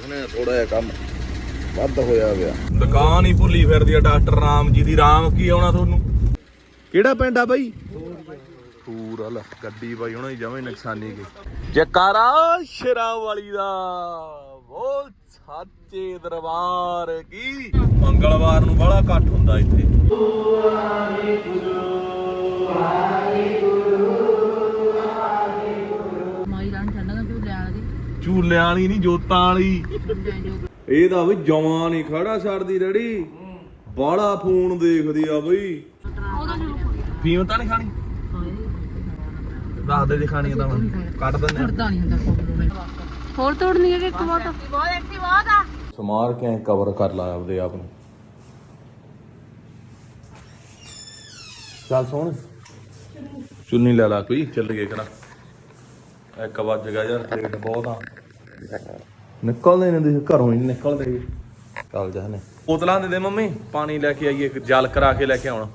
ਇਸਨੇ ਥੋੜਾ ਜਿਹਾ ਕੰਮ ਵੱਧ ਹੋਇਆ ਗਿਆ ਦੁਕਾਨ ਹੀ ਭੁੱਲੀ ਫਿਰਦੀ ਆ ਡਾਕਟਰ ਰਾਮ ਜੀ ਦੀ। ਰਾਮ ਕੀ ਆਉਣਾ ਤੁਹਾਨੂੰ? ਕਿਹੜਾ ਪਿੰਡ ਆ ਬਾਈ? ਪੂਰਾ ਲੈ ਗੱਡੀ ਬਾਈ ਦੀ ਜਮੇ ਨੁਕਸਾਨੀ ਗਈ। ਜਕਾਰਾ ਸ਼ਰਾ ਵਾਲੀ ਦਾ ਬੋਲ ਸੱਚੇ ਦਰਬਾਰ ਕੀ? ਮੰਗਲਵਾਰ ਨੂੰ ਬੜਾ ਇਕੱਠ ਹੁੰਦਾ ਇੱਥੇ। ਮਾਈ ਝੂਲਿਆਂ ਵਾਲੀ ਨਹੀਂ ਜੋਤਾਂ ਵਾਲੀ। ਇਹ ਤਾਂ ਵੀ ਜਵਾਂ ਨਹੀਂ ਖੜਾ ਛੱਡਦੀ ਰੜੀ ਬਾੜਾ ਫੋਨ ਦੇਖਦੀ ਆ ਬਈ। ਫੀਮ ਤਾਂ ਨਹੀਂ ਖਾਣੀ? ਦੱਸ ਦੇ ਜੇ ਖਾਣੀ ਆ ਤਾਂ ਹੁਣ। ਕੱਢ ਦਿੰਦੇ ਆ। ਹੋਰ ਤੋੜਨੀ ਹੈ ਕਿ ਇੱਕ ਬਹੁਤ? ਬਹੁਤ ਐਕਟਿਵ ਆਦਾ ਸਮਾਰ ਕੇ ਕਵਰ ਕਰ ਲਾ ਆਪਦੇ ਆਪ ਨੂੰ। ਚੱਲ ਸੋਹਣ। ਚੁੰਨੀ ਲੈ ਲਾ ਕੋਈ ਚੱਲ ਗਏ ਕਰਾ ਇੱਕ ਵੱਜ ਗਿਆ ਯਾਰ ਲੇਟ ਬਹੁਤ ਆ। ਨਿਕਲਦੇ ਨੇ ਦੇਖ ਘਰੋਂ ਹੀ ਨੀ ਨਿਕਲਦੇ ਚੱਲ ਜਾ ਨੇ ਬੋਤਲਾਂ ਦੇ ਦੇ ਮੰਮੀ ਪਾਣੀ ਲੈ ਕੇ ਆਈਏ ਇੱਕ ਜਲ ਕਰਾ ਕੇ ਲੈ ਕੇ ਆਉਣਾ।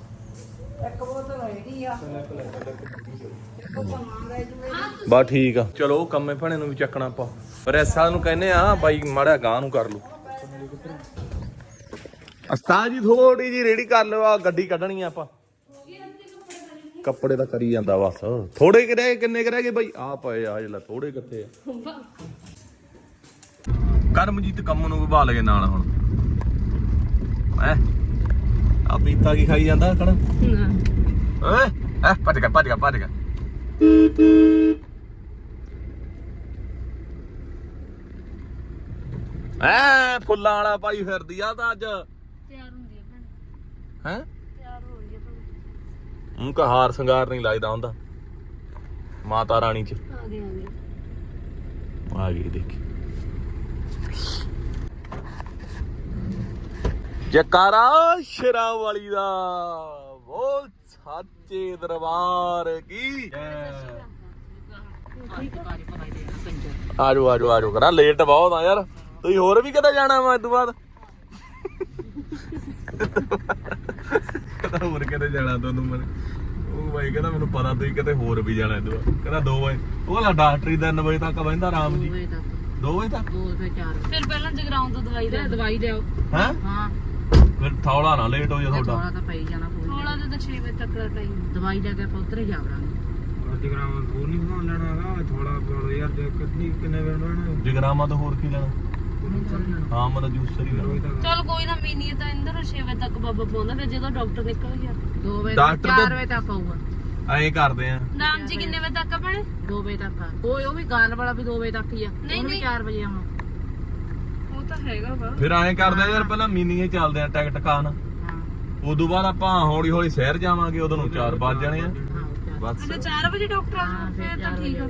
ਬਾ ਠੀਕ ਆ। ਚਲੋ ਕੰਮੇ ਭਣੇ ਨੂੰ ਵੀ ਚੱਕਣਾ ਆਪਾਂ। ਪਰ ਐਸਾ ਨੂੰ ਕਹਿੰਦੇ ਆ ਬਾਈ ਮਾੜਾ ਗਾਂ ਨੂੰ ਕਰ ਲਓ ਅਸਤਾ ਜੀ ਥੋੜੀ ਜੀ ਰੇੜੀ ਕਰ ਲਿਓ ਆ ਗੱਡੀ ਕੱਢਣੀ ਆ ਆਪਾਂ। ਕੱਪੜੇ ਤਾਂ ਕਰੀ ਜਾਂਦਾ ਬਸ। ਥੋੜੇ ਕਿ ਰਹਿ ਕਿੰਨੇ ਕਿ ਰਹਿ ਗਏ ਬਾਈ? ਆ ਪਏ ਆ ਜਿਹੜਾ ਥੋੜੇ ਕਿੱਥੇ ਆ। ਕਰਮਜੀਤ ਕੰਮ ਨੂੰ ਵਿਭਾ ਲਗੇ ਨਾਲ ਹੁਣ। ਐ ਆ ਪੀਤਾ ਕੀ ਖਾਈ ਜਾਂਦਾ ਕਣ? ਓਏ ਐ ਭੱਜ ਗਿਆ ਭੱਜ ਗਿਆ ਭੱਜ ਗਿਆ। ਐ ਫੁੱਲਾਂ ਵਾਲਾ ਪਾਈ ਫਿਰਦੀ ਆ ਤਾਂ ਅੱਜ। ਤਿਆਰ ਹੁੰਦੀ ਹੈ ਭੈਣ। ਹੈ? ਭੈਣ ਉਹ ਕਾ ਹਾਰ ਸ਼ਿੰਗਾਰ ਨਹੀਂ ਲੱਗਦਾ ਹੁੰਦਾ। ਮਾਤਾ ਰਾਣੀ ਚ। ਆ ਗਏ ਆ ਗਏ। ਆ ਗਈ ਦੇਖੀ। ਜਕਾਰਾ ਸ਼ਰਾ ਵਾਲੀ ਦਾ। ਬੋਲ ਸੱਚੇ ਦਰਬਾਰ ਕੀ। ਆਜੋ ਆਜੋ ਆਜੋ ਕਰਾ ਲੇਟ ਬਹੁਤ ਆ ਯਾਰ। ਤੁਸੀਂ ਹੋਰ ਵੀ ਕਿਤੇ ਜਾਣਾ ਵਾ ਇਸ ਤੋਂ ਬਾਅਦ? ਕਹਿੰਦਾ ਹੋਰ ਕਿਤੇ ਜਾਣਾ ਤੁਹਾਨੂੰ ਮੈਂ। ਉਹ ਬਾਈ ਕਹਿੰਦਾ ਮੈਨੂੰ ਪਤਾ ਤੁਸੀਂ ਕਿਤੇ ਹੋਰ ਵੀ ਜਾਣਾ ਤੋਂ ਬਾਅਦ ਕਹਿੰਦਾ 2 ਵਜੇ। ਉਹ ਲਾ ਡਾਕਟਰੀ 3 ਵਜੇ ਤੱਕ ਬਹਿੰਦਾ ਰਾਮ ਜੀ। ਦੋਵੇਂ ਤੱਕ। 2 ਵਜੇ ਤੱਕ? ਦੋ ਤੇ ਚਾਰ ਫਿਰ ਪਹਿਲਾਂ ਜਗਰਾਉਂ ਤੋਂ ਦਵਾਈ ਲੈ ਦਵਾਈ ਲਿਆਓ। ਹੈ? ਹਾਂ। ਫਿਰ ਥੌਲਾ ਨਾ ਲੇਟ ਹੋ ਜਾ ਤੁਹਾਡਾ। ਥੋੜਾ ਤਾਂ ਪਈ ਜਾਣਾ ਕੋਈ ਥੋੜਾ ਤੇ 6 ਵਜੇ ਤੱਕ ਦਾ ਟਾਈਮ ਦਵਾਈ ਲੈ ਕੇ ਆਪਾਂ ਉੱਧਰ ਜਾਵੜਾਂਗੇ। ਗ੍ਰਾਮ ਹੋਰ ਨਹੀਂ ਬਣਾਉਣ ਲੈਣਾ ਹੈਗਾ। ਥੋੜਾ ਬੋਲ ਯਾਰ ਕਿੰਨੀ ਕਿੰਨੇ ਬਣਾਉਣਾ ਜਗਰਾਮਾ ਤੋਂ ਹੋਰ ਕੀ ਲੈਣਾ? ਹਾਂ ਮਤਲਬ ਜੂਸਰ ਹੀ। ਲੈਣਾ ਚਲ ਕੋਈ ਨਾ ਮੀਨੀ ਤਾਂ ਇੰਦਰ 6 ਵਜੇ ਤੱਕ ਬਾਬਾ ਪਾਉਂਦਾ ਫਿਰ ਜਦੋਂ ਡਾਕਟਰ ਨਿਕਲ ਗਿਆ। 2 ਵਜੇ ਡਾਕਟਰ ਤਾਂ- 4 ਵਜੇ ਤੱਕ ਆਊਗਾ। ਐਂ ਕਰਦੇ ਆ। ਨਾਮ ਜੀ ਕਿੰਨੇ ਵਜੇ ਤੱਕ ਆ ਭੈਣੇ? 2 ਵਜੇ ਤੱਕ ਆ। ਉਹ ਉਹ ਵੀ ਗਾਲ ਵਾਲਾ ਵੀ 2 ਵਜੇ ਤੱਕ ਹੀ ਆ। ਨਹੀਂ, ਉਹਨੂੰ ਵੀ ਨਹੀਂ। 4 ਵਜੇ ਆਉਣਾ। ਉਹ ਤਾਂ ਹੈਗਾ ਵਾ। ਫਿਰ ਐਂ ਕਰਦੇ ਆ ਯਾਰ ਪਹਿਲਾਂ ਮੀਨੀਏ ਚੱਲਦੇ ਆ ਟਿਕਟ ਕਾਨ ਹਾਂ। ਉਦੋਂ ਬਾਅਦ ਆਪਾਂ ਹੌਲੀ ਹੌਲੀ ਸ਼ਹਿਰ ਜਾਵਾਂਗੇ ਉਦੋਂ ਨੂੰ 4 ਵੱਜ ਜਾਣੇ ਆ। ਹਾਂ ਬਸ। ਅੱਛਾ 4 ਵਜੇ ਡਾਕਟਰ ਆ ਫਿਰ ਤਾਂ ਠੀਕ ਆ।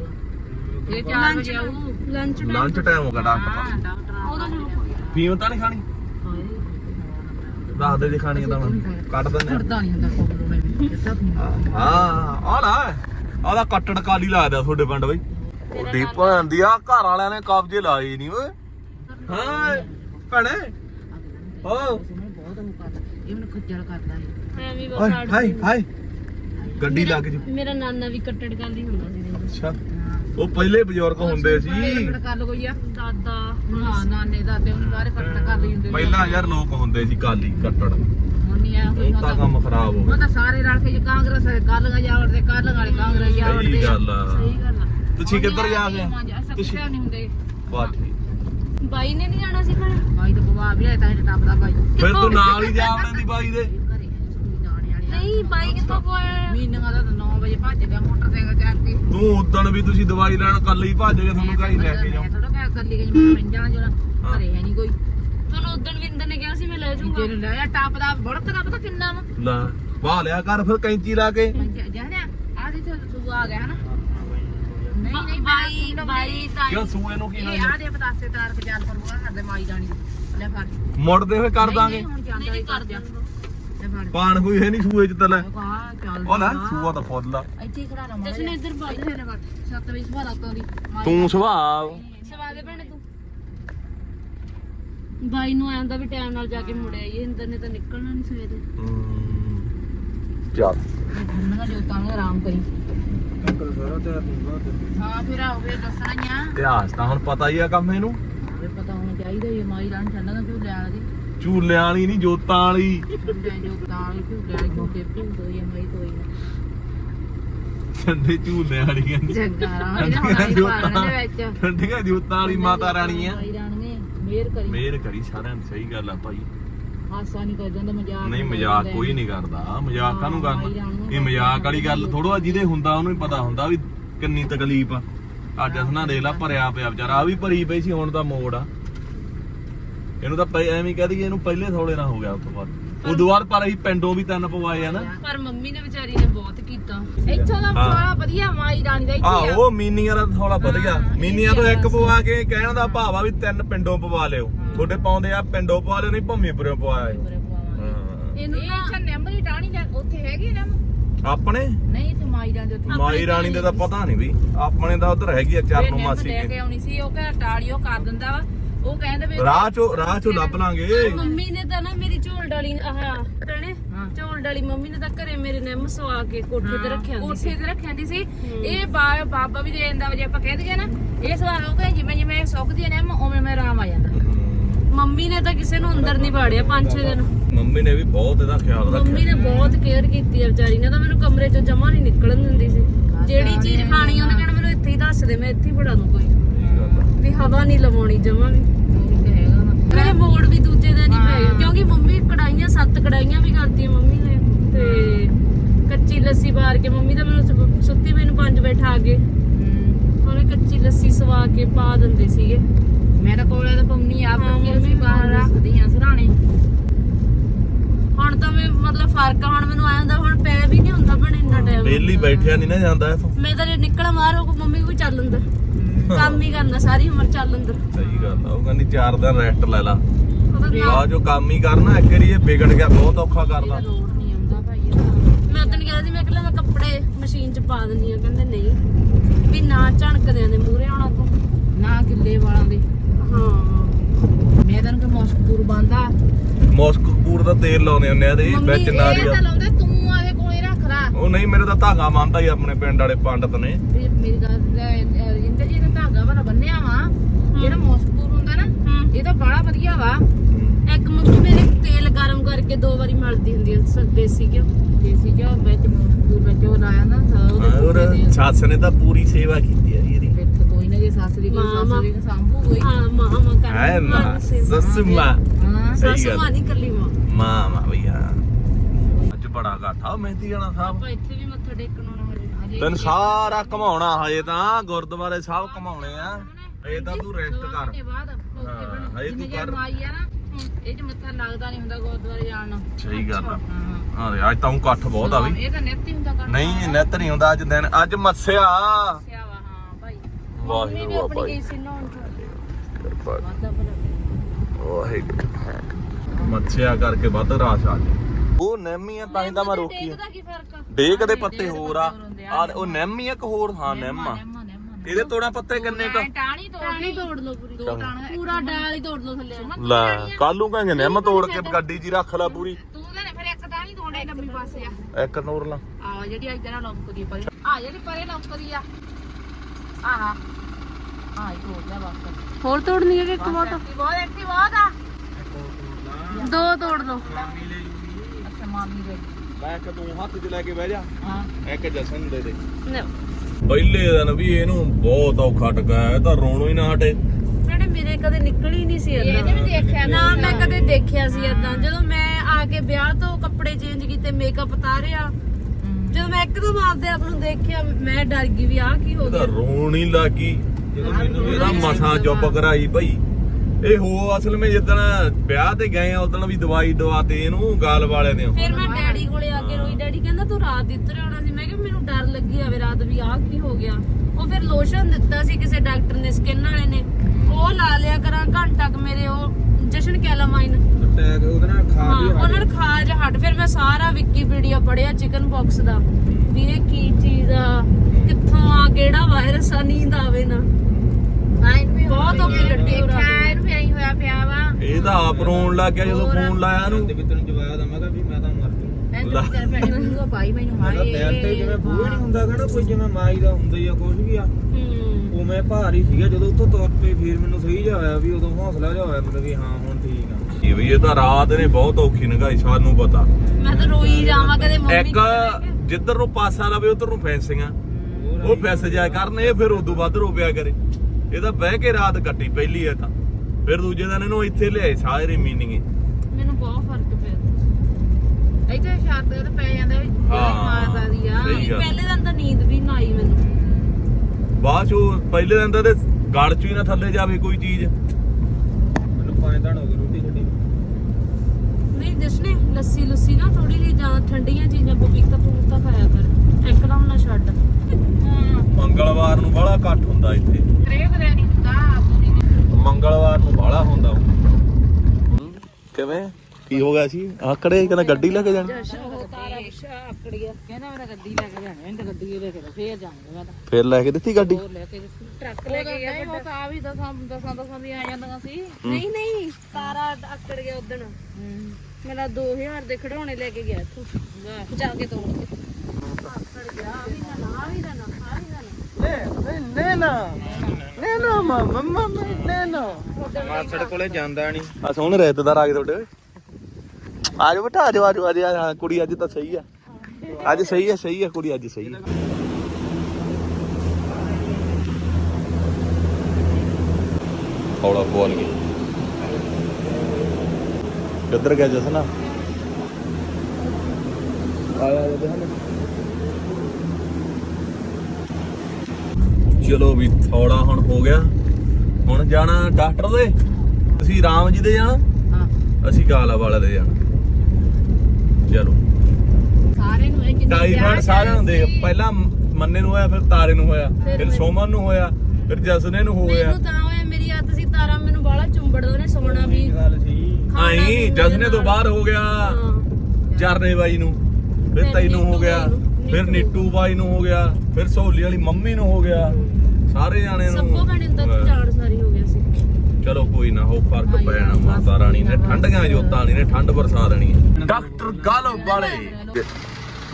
ਇਹ 4 ਵਜੇ ਆਊ। ਲੰਚ ਲੰਚ ਟਾਈਮ ਹੋ ਗਿਆ ਡਾਕਟਰ ਹਾਂ ਡਾਕਟਰ। ਉਹਦਾ ਫੀਮ ਤਾਂ ਨਹੀਂ ਖਾਣੀ? ਦੱਸ ਦੇ ਜੇ ਖਾਣੀ ਆ ਤਾਂ ਹੁਣ। ਕੱਢ ਦਿੰਦੇ ਕਰਦਾ ਨਹੀਂ ਹੁੰਦਾ ਕੋਲੋਂ ਮੈਂ ਵੀ। ਕਿੱਦਾਂ ਹਾਂ ਆ ਲਾ। ਆਦਾ ਕੱਟੜ ਕਾਲੀ ਲੱਗਦਾ ਤੁਹਾਡੇ ਪਿੰਡ ਬਈ। ਉਹਦੀ ਭੈਣ ਦੀ ਆ ਘਰ ਵਾਲਿਆਂ ਨੇ ਕਬਜ਼ੇ ਲਾਏ ਨਹੀਂ ਓਏ। ਹਾਂ ਭੈਣੇ। ਓ ਬਹੁਤ ਉਹ ਕਰਦਾ ਇਹ ਮੈਨੂੰ ਖੱਜਲ ਕਰਦਾ ਹੈ ਐਵੇਂ ਹਾਏ ਬਸ ਹਾਏ। ਹਾਏ ਗੱਡੀ ਲੱਗ ਜੂ। ਮੇਰਾ ਨਾਨਾ ਵੀ ਕੱਟੜ ਗੱਲ ਹੁੰਦਾ ਸੀ। ਅੱਛਾ। ਉਹ ਪਹਿਲੇ ਬਜ਼ੁਰਗ ਹੁੰਦੇ ਸੀ। ਕੱਟ ਕਰ ਲੋ ਕੋਈ ਆ? ਦਾਦਾ ਹਾਂ ਨਾਨੇ ਦਾ ਤੇ ਉਹਨੂੰ ਸਾਰੇ ਕੱਟ ਕਰ ਲਈ ਹੁੰਦੇ ਪਹਿਲਾਂ ਯਾਰ ਲੋਕ ਹੁੰਦੇ ਸੀ ਕਾਲੀ ਕੱਟੜ। ਹੁਣ ਨਹੀਂ ਆ ਕੋਈ ਉਹ ਤਾਂ ਕੰਮ ਖਰਾਬ ਹੋ ਉਹ ਤਾਂ ਸਾਰੇ ਰਲ ਕੇ ਜੇ ਕਾਂਗਰਸ ਕੱਲ ਜਾਵੜਦੇ ਕੱਲ ਵਾਲੇ ਕਾਂਗਰਸ ਗਿਆ ਜਾਵੜਦੇ ਸਹੀ ਗੱਲ ਆ। ਸਹੀ ਗੱਲ ਆ। ਤੁਸੀਂ ਕਿੱਧਰ ਜਾ ਕੇ ਤੁਸੀਂ ਤੁਸੀਂ ਨਹੀਂ ਹੁੰਦੇ। ਵਾਹ ਠੀਕ। ਬਾਈ ਨੇ ਨਹੀਂ ਜਾਣਾ ਸੀ ਭਾਈ ਤਾਂ ਬਵਾ ਵੀ ਆਇਆ ਤਾਂ ਇਹ ਟੱਪਦਾ ਭਾਈ ਫਿਰ ਤੂੰ ਨਾਲ ਹੀ ਜਾ ਆਪਣੇ ਦੀ ਬਾਈ ਦੇ ਘਰੇ ਸਕੂਲ ਜਾਣੇ ਵਾਲੀ ਨਹੀਂ ਬਾਈ ਕਿੱਥੋਂ ਪੋਇਆ ਮੀਨਿੰਗ ਦਾ 9 ਵਜੇ ਭੱਜ ਗਿਆ ਮੋਟਰਸਾਈਕਲ ਚੱਕ ਕੇ। ਤੂੰ ਉਦਣ ਵੀ ਤੁਸੀਂ ਦਵਾਈ ਲੈਣ ਕੱਲ ਹੀ ਭੱਜ ਗਏ ਤੁਹਾਨੂੰ ਕਹੀ ਲੈ ਕੇ ਜਾਓ। ਥੋੜਾ ਕਹਿ ਕੱਲੀ ਗਈ ਮੈਂ ਜਾਣਾ ਜਿਹੜਾ ਘਰੇ ਹੈ ਨਹੀਂ ਕੋਈ। ਤੁਹਾਨੂੰ ਉਦੋਂ ਵਿੰਦਰ ਨੇ ਕਿਹਾ ਸੀ ਮੈਂ ਲੈ ਜਾਊਂਗਾ। ਜੇ ਲੈ ਆ ਟੱਪਦਾ ਬੜਕ ਦਾ ਪਤਾ ਕਿੰਨਾ ਵਾ। ਲੈ ਵਾਹ ਲਿਆ ਕਰ ਫਿਰ ਕੈਂਚੀ ਲਾ ਕੇ। ਜਾਣਿਆ ਆ ਦੇ ਤੂੰ ਆ ਗਿਆ ਹਨਾ। ਨਹੀਂ ਨਹੀਂ ਬਾਈ ਬਾਈ ਤਾਂ ਕਿਉਂ ਸੂਏ ਨੂੰ ਕੀ ਇਹ ਹੋਇਆ ਆ ਦੇ ਪਤਾਸੇ ਤਾਰ ਕੇ ਚੱਲ ਪਰੂਗਾ ਸਾਡੇ ਮਾਈ ਜਾਣੀ ਦੀ। ਲੈ ਫੜ। ਮੁੜਦੇ ਹੋਏ ਕਰ ਦਾਂਗੇ। ਨਹੀਂ, ਹੁਣ ਜਾਂਦਾ ਹੀ ਕਰ ਫੜ ਪਾਣ ਕੋਈ ਹੈ ਨਹੀਂ ਸੂਏ ਚ ਤਾਂ ਲੈ। ਆ ਚੱਲ ਉਹ ਲੈ ਸੂਆ ਤਾਂ ਫੁੱਲ ਆ। ਇੱਥੇ ਹੀ ਖੜਾ ਰਮਾ ਜਸ਼ਨ ਇੱਧਰ ਇੱਥੇ ਲੈ ਫੜ ਸੱਤ ਵਜੇ ਸਵਾ ਰਾਤੋਂ ਦੀ ਤੂੰ ਸੁਭਾਅ। ਸਵਾ ਦੇ ਭੈਣੇ ਤੂੰ। ਬਾਈ ਨੂੰ ਆਂਦਾ ਵੀ ਟਾਈਮ ਨਾਲ ਜਾ ਕੇ ਮੁੜ ਆਈਏ ਇੰਦਰ ਨੇ ਤਾਂ ਨਿਕਲਣਾ ਨਹੀਂ ਸਵੇਰੇ। ਚੱਲ। ਗੁੰਨਗਾ ਜੋਤਾਂ ਨੂੰ ਆਰਾਮ ਕਰੀ। ਅੰਕਲ ਸਾਰਾ ਤਿਆਰ ਨਹੀਂ ਬਾਤ ਹਾਂ ਫਿਰ ਫਿਰ ਦੱਸਣਾ ਹੀ ਆ। ਇਤਿਹਾਸ ਤਾਂ ਹੁਣ ਪਤਾ ਹੀ ਆ ਕੰਮ ਇਹਨੂੰ। ਪਤਾ ਹੋਣਾ ਚਾਹੀਦਾ ਤੇ ਮਾਈ ਰਾਂ ਠੰਡਾ ਨਾ ਝੂਲੇ ਵਾਲੀ ਝੂਲਿਆਂ ਵਾਲੀ ਨਹੀਂ ਜੋਤਾਂ ਵਾਲੀ। ਠੰਡਾ ਝੂਲਿਆਂ ਵਾਲੀਆਂ ਨੀ। ਠੰਡੀਆਂ ਦੇ ਜੋਤਾਂ ਵਾਲੀ ਮਾਤਾ ਰਾਣੀ ਆ। ਮੇਰ ਕਰੀ। ਮੇਰ ਕਰੀ ਸਾਰਿਆਂ ਨੂੰ ਸਹੀ ਗੱਲ ਆ ਭਾਈ। ਹਾਸਾ ਨਹੀਂ ਕਰ ਜਾਂਦਾ ਮਜ਼ਾਕ ਨਹੀਂ ਨੀ ਮਜ਼ਾਕ ਕਰਦੇ। ਕੋਈ ਨਹੀਂ ਕਰਦਾ ਮਜ਼ਾਕ ਕਾਹਨੂੰ ਕਰਨਾ? ਇਹ ਮਜ਼ਾਕ ਵਾਲੀ ਗੱਲ ਥੋੜਾ ਜਿਹਦੇ ਹੁੰਦਾ ਉਹਨੂੰ ਹੀ ਪਤਾ ਹੁੰਦਾ ਵੀ ਕਿੰਨੀ ਤਕਲੀਫ ਆ। ਅੱਜ ਅਸਨਾ ਦੇਖ ਲਾ ਭਰਿਆ ਪਿਆ ਵਿਚਾਰਾ ਆ ਵੀ ਭਰੀ ਪਈ ਸੀ ਹੁਣ ਤਾਂ ਮੋੜ ਆ। ਇਹਨੂੰ ਤਾਂ ਪਹਿ- ਐਵੇਂ ਕਹਿ ਦਈਏ ਇਹਨੂੰ ਪਹਿਲੇ ਥੋੜੇ ਨਾ ਹੋ ਗਿਆ ਉਸ ਤੋਂ ਬਾਅਦ। ਉਦੋਂ ਬਾਅਦ ਪਰ ਅਸੀਂ ਪਿੰਡੋਂ ਵੀ ਤਿੰਨ ਪਵਾਏ ਆ ਨਾ। ਪਰ ਮੰਮੀ ਨੇ ਵਿਚਾਰੀ ਨੇ ਬਹੁਤ ਕੀਤਾ। ਇੱਥੋਂ ਦਾ ਹਾਂ। ਬੜਾ ਵਧੀਆ ਮਾਈ ਰਾਣੀ ਦਾ ਇੱਥੇ ਆ। ਆਹੋ ਮੀਨੀਆਂ ਦਾ ਥੋੜਾ ਵਧ ਗਿਆ ਮੀਨੀਆਂ ਤੋਂ ਇੱਕ ਪਵਾ ਕੇ ਕਹਿਣ ਦਾ ਭਾਵ ਆ ਵੀ ਤਿੰਨ ਪਿੰਡੋਂ ਪਵਾ ਲਿਓ। ਤੁਹਾਡੇ ਪਾਉਂਦੇ ਆ ਪਿੰਡੋਂ ਪਵਾ ਲਿਓ ਨਹੀਂ ਭੰਮੀਪੁਰਿਓਂ ਪਵਾਏ ਹਾਂ। ਇਹਨੂੰ ਇਹ ਨਾ ਇੱਥੇ ਨੰਬਰੀ ਟਾਣੀ ਦਾ ਉੱਥੇ ਹੈਗੀ ਨਾ ਆਪਣੇ? ਨਹੀਂ ਇੱਥੇ ਮਾਈ ਰਾਣੀ ਦੇ ਉੱਥੇ ਮਾਈ ਰਾਣੀ ਦੇ ਤਾਂ ਪਤਾ ਨਹੀਂ ਵੀ ਆਪਣੇ ਤਾਂ ਉਧਰ ਹੈਗੀ ਆ ਚਰਨ ਨਿੰਮ ਮਾਸੀ ਲੈ ਕੇ। ਕੇ ਆਉਣੀ ਸੀ ਉਹ ਕਹੇ ਟਾਲੀਓ ਕਰ ਦਿੰਦਾ ਵਾ। ਉਹ ਕਹਿੰਦੇ ਵੀ ਰਾਹ ਚੋਂ ਰਾਹ ਚੋਂ ਲੱਭ ਲਾਂਗੇ। ਮੰਮੀ ਨੇ ਤਾਂ ਨਾ ਮੇਰੀ ਝੋਲ ਡਾਲੀ ਆਹ। ਝੋਲ ਡਾਲੀ ਮੰਮੀ ਨੇ ਤਾਂ ਘਰੇ ਮੇਰੇ ਨਿੰਮ ਸਵਾ ਕੇ ਕੋਠੇ ਤੇ ਰੱਖਿਆ ਹੁੰਦੀ ਸੀ। ਉੱਥੇ ਤੇ ਰੱਖਿਆ ਹੁੰਦੀ ਸੀ। ਇਹ ਬਾ- ਬਾਬਾ ਵੀ ਦੇ ਦਿੰਦਾ ਵਾ ਜੇ ਆਪਾਂ ਕਹਿ ਦਈਏ ਨਾ ਇਹ ਸਵਾਲ ਹੋ ਗਿਆ ਜਿਵੇਂ ਜਿਵੇਂ ਇਹ ਸੁੱਕਦੀ ਹੈ ਨਾ ਉਵੇਂ ਮੈਂ ਆਰਾਮ ਆ ਜਾਂਦਾ। ਮੰਮੀ ਨੇ ਤਾਂ ਕਿਸੇ ਨੂੰ ਅੰਦਰ ਨਹੀਂ ਬਾੜਿਆ ਪੰਜ ਛੇ ਦਿਨ। ਮੰਮੀ ਨੇ ਵੀ ਬਹੁਤ ਇਹਦਾ ਖਿਆਲ ਮੰਮੀ ਰੱਖਿਆ ਨੇ ਬਹੁਤ ਕੇਅਰ ਕੀਤੀ ਹੈ ਵਿਚਾਰੀ ਨੇ ਤਾਂ ਮੈਨੂੰ ਕਮਰੇ ਚੋਂ ਜਮਾ ਨਹੀਂ ਨਿਕਲਣ ਦਿੰਦੀ ਸੀ। ਜਿਹੜੀ ਚੀਜ਼ ਖਾਣੀ ਉਹਨੇ ਕਹਿਣਾ ਮੈਨੂੰ ਇੱਥੇ ਹੀ ਦੱਸ ਦੇ ਮੈਂ ਇੱਥੇ ਹੀ ਫੜਾ ਦੂੰ ਕੋਈ। ਵੀ ਹਵਾ ਨਹੀਂ ਲਵਾਉਣੀ ਜਮਾ ਵੀ। ਮੇਰੇ ਮੋੜ ਵੀ ਦੂਜੇ ਦਿਨ ਹੀ ਪੈ ਗਿਆ। ਕਿਉਂਕਿ ਮੰਮੀ ਕੜਾਈਆਂ ਸੱਤ ਕੜਾਈਆਂ ਵੀ ਕਰਦੀ ਮੰਮੀ ਨੇ। ਤੇ ਕੱਚੀ ਲੱਸੀ ਬਾਰ ਕੇ ਮੰਮੀ ਤਾਂ ਮੈਨੂੰ ਸੁੱਤੀ ਮੈਨੂੰ 5 ਵਜੇ ਠਾ ਕੇ ਹਮ, ਉਹਨੇ ਕੱਚੀ ਲੱਸੀ ਸਵਾ ਕੇ ਪਾ ਦਿੰਦੇ ਸੀਗੇ। ਮੈਂ ਤਾਂ ਕੋਲੇ ਤਾਂ ਪੰਮੀ ਆਪ ਹਾਂ, ਰੱਖੀ ਮੰਮੀ ਸੀ ਬਾਹਰ ਰੱਖਦੀ ਆ। ਸਰਾਣੇ। ਹੁਣ ਤਾਂ ਮੈਂ ਮਤਲਬ ਫ਼ਰਕ ਆ ਹੁਣ ਮੈਨੂੰ ਆਇਆ ਹੁੰਦਾ ਹੁਣ ਪੈ ਵੀ ਨਹੀਂ ਹੁੰਦਾ ਬਣ ਇੰਨਾ ਟਾਈਮ ਵਿਹਲੀ ਬੈਠਿਆ ਨਹੀਂ ਨਾ ਜਾਂਦਾ ਇਥੋਂ। ਮੈਂ ਤਾਂ ਜੇ ਨਿਕਲ ਮਾਰ ਉਹ ਮੰਮੀ ਕੋਈ ਚੱਲ ਅੰਦਰ ਕੰਮ ਹੀ ਕਰਨਾ ਸਾਰੀ ਉਮਰ ਚੱਲ ਅੰਦਰ। ਸਹੀ ਗੱਲ ਆ ਉਹ ਕਹਿੰਦੀ 4 ਦਿਨ ਰੈਸਟ ਲੈ ਲਾ। ਉਹਦਾ ਨਾ- ਆ ਜੋ ਕੰਮ ਹੀ ਕਰਨਾ ਇੱਕ ਵਾਰੀ ਇਹ ਵਿਗੜ ਗਿਆ ਬਹੁਤ ਔਖਾ ਕਰਦਾ। ਇਹਦਾ ਲੋਡ ਨਹੀਂ ਆਉਂਦਾ ਭਾਈ ਇਹਦਾ ਮੈਂ ਤਾਂ ਕਿਹਾ ਸੀ ਮੈਂ ਕਿਹਾ ਮੈਂ ਕੱਪੜੇ ਮਸ਼ੀਨ 'ਚ ਪਾ ਦਿੰਦੀ ਆ ਕਹਿੰਦੇ ਨਹੀਂ। ਵੀ ਨਾ ਝਣਕਦਿਆਂ ਦੇ ਮੂਹਰੇ ਆਉਣਾ ਤੂੰ। ਨਾ ਗਿੱਲੇ ਵਾਲਾਂ ਦੇ। ਹਾਂ। ਮੈਂ ਤਾਂ ਕਿ ਮੌਸਕਪੂਰ ਬੰਦਾ ਮੋਸਕਪੂਰ ਦਾ ਤੇਲ ਲਾਉਂਦੇ ਹੁੰਦੇ ਆ ਇਹਦੇ ਵਿੱਚ ਇਹ ਨਾਰੀਅਲ। ਤਾਂ ਲਾਉਂਦਾ ਤੂੰ ਆਦੇ ਕੋਲੇ ਰੱਖ ਲਾ। ਉਹ ਨਹੀਂ ਮੇਰੇ ਤਾਂ ਧਾਗਾ ਮੰਨਦਾ ਹੀ ਆਪਣੇ ਪਿੰਡ ਵਾਲੇ ਪੰਡਤ ਨੇ। ਫਿਰ ਮੇਰੀ ਗੱਲ ਜੀ ਧਾਗਾ ਵਾਲਾ ਬੰਨਿਆ ਵਾ। ਜਿਹੜਾ ਮੌਸਕਪੂਰ ਹੁੰਦਾ ਨਾ ਹੂੰ। ਇਹ ਤਾਂ ਬੜਾ ਵਧੀਆ ਵਾ। ਇੱਕ ਮੰਮੀ ਮੇਰੇ ਤੇਲ ਗਰਮ ਕਰਕੇ ਦੋ ਵਾਰੀ ਮਲਦੀ ਹੁੰਦੀ ਸ- ਦੇਸੀ ਘਿਓ। ਦੇਸੀ ਜੋ ਵਿੱਚ ਮੌਸਕਪੂਰ ਵਿੱਚ ਉਹ ਲਾਇਆ ਨਾ ਤਾਂ ਉਹਦੇ ਦੇ- ਸੱਸ ਨੇ ਤਾਂ ਪੂਰੀ ਸੇਵਾ ਕੀਤੀ ਆ ਜੀ ਇਹਦੀ। ਫਿਰ ਤਾਂ ਕੋਈ ਨਾ ਜੇ ਸੱਸ ਦੀ ਕੋਈ ਸੱਸ ਦੀ ਸਾਂਭੂ ਕੋਈ। ਹਾਂ ਮਾਂ ਮਾਂ ਕਰ ਹੈ ਮਾਂ ਸੱਸ ਮਾਂ ਹਾਂ। ਸਹੀ ਸੱਸ ਗੱਲ। ਮਾਂ ਨਹੀਂ ਕੱਲੀ ਮਾਂ। ਮਾਂ ਮਾਂ ਭਈਆ। ਅੱਜ ਬੜਾ ਘਾਟਾ ਮਹਿੰਦੀ ਵਾਲਾ ਸਾਹਿਬ। ਆਪਾਂ ਇੱਥੇ ਵੀ ਮੱਥਾ ਟੇਕਣ ਆਉਣਾ। ਤੈਨੂੰ ਸਾਰਾ ਘਮਾਉਣਾ ਹਜੇ ਤਾਂ ਗੁਰਦੁਆਰੇ ਸਾਹਿਬ ਘਮਾਉਣੇ ਆ। ਇਹ ਤਾਂ ਤੂੰ ਰੈਸਟ ਕਰ। ਹਾਂ, ਹਜੇ ਤੂੰ ਕਰ। ਚਿਰ ਮਾਈ ਆ ਨਾ ਇਹ ਚ ਮੱਥਾ ਲੱਗਦਾ ਨਹੀਂ ਹੁੰਦਾ ਗੁਰਦੁਆਰੇ ਜਾਣ ਨੂੰ। ਸਹੀ ਗੱਲ ਆ। ਹਾਂ। ਹਾਂ ਦੇ ਅੱਜ ਤਾਂ ਊਂ ਇਕੱਠ ਬਹੁਤ ਆ ਵੀ ਇਹ ਤਾਂ ਨਿੱਤ ਹੀ ਹੁੰਦਾ ਕਰ ਨਹੀਂ ਨਿੱਤ ਨਹੀਂ ਹੁੰਦਾ ਅੱਜ ਦਿਨ ਅੱਜ ਮੱਸਿਆ। ਸਿਆ ਵਾ ਹਾਂ ਭਾਈ। ਮੰਮੀ ਵਾਹਿਗੁਰੂ। ਵੀ ਆ ਆਪਣੀ ਭਾਈ ਗਈ ਸੀ ਨਹਾਉਣ ਕਿਰਪਾ ਵਾਦਾ ਭਲਾ। ਵਾਹਿਗੁਰੂ। ਮੱਸਿਆ ਕਰਕੇ ਵੱਧ ਰਾਸ ਆ ਗਈ ਉਹ ਨੈਮੀ ਆ ਤਾਂ ਹੀ ਤਾਂ ਮੈਂ ਰੋਕੀ ਡੇਕ ਦੇ ਪੱਤੇ ਹੋਰ ਆ। ਆ ਉਹ ਨੈਮੀ ਇੱਕ ਹੋਰ? ਹਾਂ ਨੈਮ ਆ। ਇਹਦੇ ਤੋੜਾ ਪੱਤੇ ਕਿੰਨੇ ਕ? ਟਾਣੀ ਤੋੜ ਟਾਣੀ ਤੋੜ ਲਓ ਪੂਰੀ। ਚੰਗਾ। ਪੂਰਾ ਡਾਲ ਹੀ ਤੋੜ ਲਓ ਥੱਲੇ। ਲੈ ਕੱਲੂ ਕਹਿੰਗੇ ਨੈਮ ਤੋੜ ਕੇ ਗੱਡੀ 'ਚ ਹੀ ਰੱਖ ਲੈ ਪੂਰੀ। ਤੂੰ ਤਾਂ ਨੇ ਫਿਰ ਇੱਕ ਟਾਣੀ ਤੋੜੇ ਲੰਮੀ ਪਾਸੇ ਆ। ਇੱਕ ਨੂਰ ਲਾ। ਆ ਜਿਹੜੀ ਇੱਧਰ ਨਾਲ ਲੰਕਦੀ ਪਰੇ। ਆ ਜਿਹੜੀ ਪਰੇ ਲੰਕਦੀ ਆ। ਆਹਾ ਆ ਇਹ ਤੋੜ ਲਿਆ ਬਸ ਹੋਰ ਤੋੜਨੀ ਹੈ ਕਿ ਇੱਕ ਬਹੁਤ? ਬਹੁਤ ਐਕਟਿਵ ਬਹੁਤ ਆ। ਦੋ ਤੋੜ ਲਓ। ਅੱਛਾ ਮਾਮੀ ਦੇ ਮੈਂ ਇੱਕ ਤੂੰ ਹੱਥ 'ਚ ਲੈ ਕੇ ਬਹਿ ਜਾ। ਹਾਂ। ਇੱਕ ਜਸਨ ਦੇ ਦੇ। ਨਾ। ਪਹਿਲੇ ਦਿਨ ਵੀ ਇਹਨੂੰ ਬਹੁਤ ਔਖਾ ਟਕਾਇਆ ਇਹ ਤਾਂ ਰੋਣੋਂ ਹੀ ਨਾ ਹਟੇ। ਜਿਹੜੇ ਮੇਰੇ ਕਦੇ ਨਿਕਲ ਹੀ ਨਹੀਂ ਸੀ ਇਹਨੇ ਵੀ ਦੇਖਿਆ ਨਾ ਮੈਂ। ਕਦੇ ਦੇਖਿਆ ਸੀ ਏਦਾਂ। ਜਦੋਂ ਮੈਂ ਆ ਕੇ ਵਿਆਹ ਤੋਂ ਕੱਪੜੇ ਚੇਂਜ ਕੀਤੇ ਮੇਕਅਪ ਉਤਾਰਿਆ ਜਦੋਂ ਮੈਂ ਇੱਕਦਮ ਆਪਦੇ ਆਪ ਨੂੰ ਦੇਖਿਆ ਮੈਂ ਡਰ ਗਈ ਵੀ ਆਹ ਕੀ ਹੋ ਗਿਆ। ਰੋਣ ਹੀ ਲੱਗੀ ਇਹਦਾ ਮਸਾਂ ਚੁੱਪ ਕਰਾਈ ਭਾਈ। ਇਹ ਹੋ ਅਸਲ ਵਿੱਚ ਜਿੱਦਣ ਵਿਆਹ ਤੇ ਗਏ ਆ ਉਦੋਂ ਵੀ ਦਵਾਈ ਦਵਾਤੇ ਇਹਨੂੰ ਗਾਲ ਵਾਲੇ ਨੇ। ਫਿਰ ਮੈਂ ਡੈਡੀ ਕੋਲੇ ਆ ਕੇ ਰੋਈ ਡੈਡੀ ਕਹਿੰਦਾ ਤੂੰ ਰਾਤ ਇੱਧਰ ਆਉਣਾ ਸੀ। ਮੈਂ ਕਿਹਾ ਮੈਨੂੰ ਡਰ ਲੱਗੀ ਆਵੇ ਰਾਤ ਵੀ ਆਹ ਕੀ ਹੋ ਗਿਆ। ਉਹ ਫਿਰ ਲੋਸ਼ਨ ਦਿੱਤਾ ਸੀ ਕਿਸੇ ਡਾਕਟਰ ਨੇ ਸਕਿਨ ਵਾਲੇ ਨੇ। ਉਹ ਲਾ ਲਿਆ ਕਰਾਂ ਘੰਟਾ ਕੁ ਮੇਰੇ ਉਹ ਜਸ਼ਨ ਕੈਲਾਮਾਈਨ। ਅਟੈਕ ਉਹਦੇ ਨਾਲ ਖਾ ਹਾਂ ਵੀ ਉਹਨਾਂ ਨੂੰ ਖਾਜ ਹਟ। ਫਿਰ ਮੈਂ ਸਾਰਾ ਵਿਕੀਪੀਡੀਆ ਪੜਿਆ ਚਿਕਨ ਬਾਕਸ ਦਾ ਵੀ ਇਹ ਕੀ ਚੀਜ਼ ਆ ਕਿੱਥੋਂ ਆ ਕਿਹੜਾ ਵਾਇਰਸ ਆ ਨੀਂਦ ਆਵੇ ਨਾ। ਬਹੁਤ ਰਾਤ। ਦੇਖਿਆ ਇਹਨੂੰ ਵੀ ਐਂ ਹੋਇਆ ਪਿਆ ਵਾ। ਇਹ ਤਾਂ ਆਪ ਰੋਣ ਲੱਗ ਗਿਆ ਜਦੋਂ ਫੋਨ ਲਾਇਆ ਤੇ ਇਹਨੂੰ ਵੀ ਤੈਨੂੰ ਜਵਾਬ ਦਵਾਂਗਾ ਵੀ ਮੈਂ ਤਾਂ ਮਰ ਜੂ ਲਾ। ਚੱਲ ਭੈਣੇ ਮੂੰਹ ਪਾਈ ਮੈਨੂੰ ਹਾਏ। ਦਿਲ ਤੇ ਜਿਵੇਂ ਬੂਹੇ ਨਹੀਂ ਹੁੰਦਾ ਕਹਿੰਦਾ ਕੋਈ ਜਿਵੇਂ ਮਾਈ ਦਾ ਹੁੰਦਾ ਹੀ ਆ ਕੁਝ ਵੀ ਆ। ਹੂੰ। ਉਵੇਂ ਭਾਰ ਹੀ ਸੀਗਾ ਜਦੋਂ ਉੱਥੋਂ ਤੁਰ ਪਏ ਫਿਰ ਮੈਨੂੰ ਸਹੀ ਜਿਹਾ ਹੋਇਆ ਵੀ ਉਦੋਂ ਹੌਸਲਾ ਜਿਹਾ ਹੋਇਆ ਮਤਲਬ ਵੀ ਹਾਂ ਹੁਣ ਠੀਕ ਆ। ਕੀ ਵੀ ਇਹ ਤਾਂ ਰਾਤ ਨੇ ਬਹੁਤ ਔਖੀ ਨਗਾਈ ਸਾਨੂੰ ਪਤਾ। ਮੈਂ ਤਾਂ ਰੋਈ ਜਾਵਾਂ ਕਦੇ ਮੰਮੀ ਇੱਕ ਜਿੱਧਰ ਨੂੰ ਪਾਸਾ ਲਵੇ ਉਧਰ ਨੂੰ ਫੈਂਸਿੰਗਾਂ ਉਹ ਫੈਸ ਜਾਇਆ ਕਰਨ ਇਹ ਫਿਰ ਉਦੋਂ ਵੱਧ ਰੋ ਪਿਆ ਕਰੇ। ਇਹ ਤਾਂ ਬਹਿ ਕੇ ਰਾਤ ਕੱਟੀ ਪਹਿਲੀ ਐ ਤਾਂ। ਫਿਰ ਦੂਜੇ ਦਿਨ ਇਹਨੂੰ ਇੱਥੇ ਲਿਆਏ ਸਾਰੇ ਮੀਨਿੰਗ ਮੈਨੂੰ ਬਹੁਤ ਫ਼ਰਕ ਪਿਆ। ਇੱਥੇ ਛੱਤ ਤੇ ਪੈ ਜਾਂਦਾ ਵੀ ਹਾਂ, ਮਾਰਦਾ ਦੀ ਆ। ਸਹੀ ਗੱਲ। ਪਹਿਲੇ ਦਿਨ ਤਾਂ ਨੀਂਦ ਵੀ ਨਾ ਆਈ ਮੈਨੂੰ। ਬਾਅਦ ਚੋਂ ਪਹਿਲੇ ਦਿਨ ਤਾਂ ਗਲ ਚ ਹੀ ਨਾ ਥੱਲੇ ਜਾਵੇ ਕੋਈ ਚੀਜ਼। ਮੈਨੂੰ ਪੰਜ ਦਿਨ ਹੋ ਗਏ ਰੋਟੀ ਛੱਡੀ ਨਹੀਂ ਜਸਨੇ ਲੱਸੀ ਲੁੱਸੀ ਨਾ ਥੋੜੀ ਜਿਹੀ ਜਾਂ ਠੰਡੀਆਂ ਚੀਜ਼ਾਂ ਪਪੀਤਾ ਪੂਤਾ ਖਾਇਆ ਕਰ। ਇੱਕਦਮ ਨਾ ਛੱਡ। ਹਾਂ। ਮੰਗਲਵਾਰ ਨੂੰ ਬੜਾ ਇਕੱਠ ਹੁੰਦਾ ਇੱਥੇ। ਦੇ ਹੁੰਦਾ ਦੀ ਮੰਗਲਵਾਰ ਨੂੰ ਬਾਹਲਾ ਹੁੰਦਾ ਕਿਵੇਂ? ਕੀ ਹੋ ਗਿਆ ਸੀ? ਆਕੜੇ ਕਹਿੰਦਾ ਗੱਡੀ ਲੈ ਕੇ ਜਾਣੀ? ਕਹਿੰਦਾ ਗੱਡੀ ਲੈ ਕੇ ਗੱਡੀ ਲੈ ਕੇ ਫੇਰ ਲੈ ਕੇ ਦਿੱਤੀ ਗੱਡੀ? ਹੋਰ ਲੈ ਕੇ ਟਰੱਕ ਲੈ ਕੇ ਗਿਆ ਉਹ ਤਾਂ ਆ ਵੀ ਦਸਾਂ ਦਸਾਂ ਦਸਾਂ ਦੀਆਂ ਆ ਜਾਂਦੀਆਂ ਸੀ ਨਹੀਂ ਨਹੀਂ ਤਾਰਾ ਆਕੜ ਗਿਆ ਉਦਣ ਮੇਰਾ 2000 ਦੇ ਖਿਡੌਣੇ ਲੈ ਕੇ ਗਿਆ ਇੱਥੋਂ ਜਾ ਕੇ ਤੋੜ ਕੇ ਆਕੜ ਗਿਆ ਵੀ ਨਾ ਨਾ ਵੀ ਨਾ ਨਾ ਆ ਵੀ ਨਾ ਨਾ ਮਾਸੜ ਕੋਲੇ ਜਾਂਦਾ ਨਹੀਂ ਆ ਸੋਹਣੇ ਰਿਸ਼ਤੇਦਾਰ ਆ ਗਏ ਤੁਹਾਡੇ ਓਏ। ਆ ਜਾਓ ਬੇਟਾ ਆ ਜਾਓ ਆ ਜਾਓ ਆ ਜਾਓ ਹਾਂ ਕੁੜੀ ਅੱਜ ਤਾਂ ਸਹੀ ਆ। ਅੱਜ ਸਹੀ ਆ ਸਹੀ ਆ ਕੁੜੀ ਅੱਜ ਸਹੀ। ਆ ਹੌਲਾ ਬੋਲ ਗਈ। ਕਿੱਧਰ ਗਿਆ ਜਸਨਾ? ਆਇਆ ਜਸਨਾ। ਚਲੋ ਵੀ ਥੋੜਾ ਹੁਣ ਹੋ ਗਿਆ। ਹੁਣ ਜਾਣਾ ਡਾਕਟਰ ਦੇ? ਅਸੀਂ ਰਾਮ ਜੀ ਦੇ ਜਾਣਾ। ਹਾਂ। ਅਸੀਂ ਕਾਲਾ ਵਾਲੇ ਦੇ ਜਾਣਾ। ਚਲੋ। ਸਾਰੇ ਨੂੰ ਇਹ ਜਿੰਨੇ ਟਾਈਫਾਇਡ ਸਾਰਿਆਂ ਨੂੰ ਦੇਖ ਪਹਿਲਾਂ ਮੰਨੇ ਨੂੰ ਹੋਇਆ ਫਿਰ ਤਾਰੇ ਨੂੰ ਹੋਇਆ ਫਿਰ ਸੋਮਨ ਨੂੰ ਹੋਇਆ ਫਿਰ ਜਸਨੇ ਨੂੰ ਹੋਇਆ। ਮੈਨੂੰ ਤਾਂ ਹੋਇਆ ਮੇਰੀ ਆਦਤ ਸੀ ਤਾਰਾ ਮੈਨੂੰ ਬਾਹਲਾ ਚੁੰਬੜਦਾ ਉਹਨੇ ਸੋਣਾ ਵੀ। ਗੱਲ ਆਈ ਜਸਨੇ ਤੋਂ ਬਾਹਰ ਹੋ ਗਿਆ ਹਾਂ। ਚਰਨੇ ਬਾਈ ਨੂੰ ਫਿਰ ਤੈਨੂੰ ਹੋ ਗਿਆ। ਫਿਰ ਨੀਟੂ। ਬਾਈ ਨੂੰ ਹੋ ਗਿਆ ਫਿਰ ਸੋਹਲੀ ਵਾਲੀ ਮੰਮੀ ਨੂੰ ਹੋ ਗਿਆ ਸਾਰੇ ਜਾਣੇ ਨੂੰ। ਸਭੋ ਭੈਣੇ ਨੂੰ ਤਾਂ ਜਾਣ ਸਾਰੀ ਹੋ ਗਿਆ ਸੀ। ਚਲੋ ਕੋਈ ਨਾ ਹੋ ਫ਼ਰਕ ਪੈ ਜਾਣਾ ਮਾਤਾ ਰਾਣੀ ਨੇ ਠੰਡੀਆਂ ਜੋਤਾਂ ਨਹੀਂ ਨੇ ਠੰਡ ਵਰਸਾ ਦੇਣੀ ਹੈ। ਡਾਕਟਰ ਗਾਲੋ ਵਾਲੇ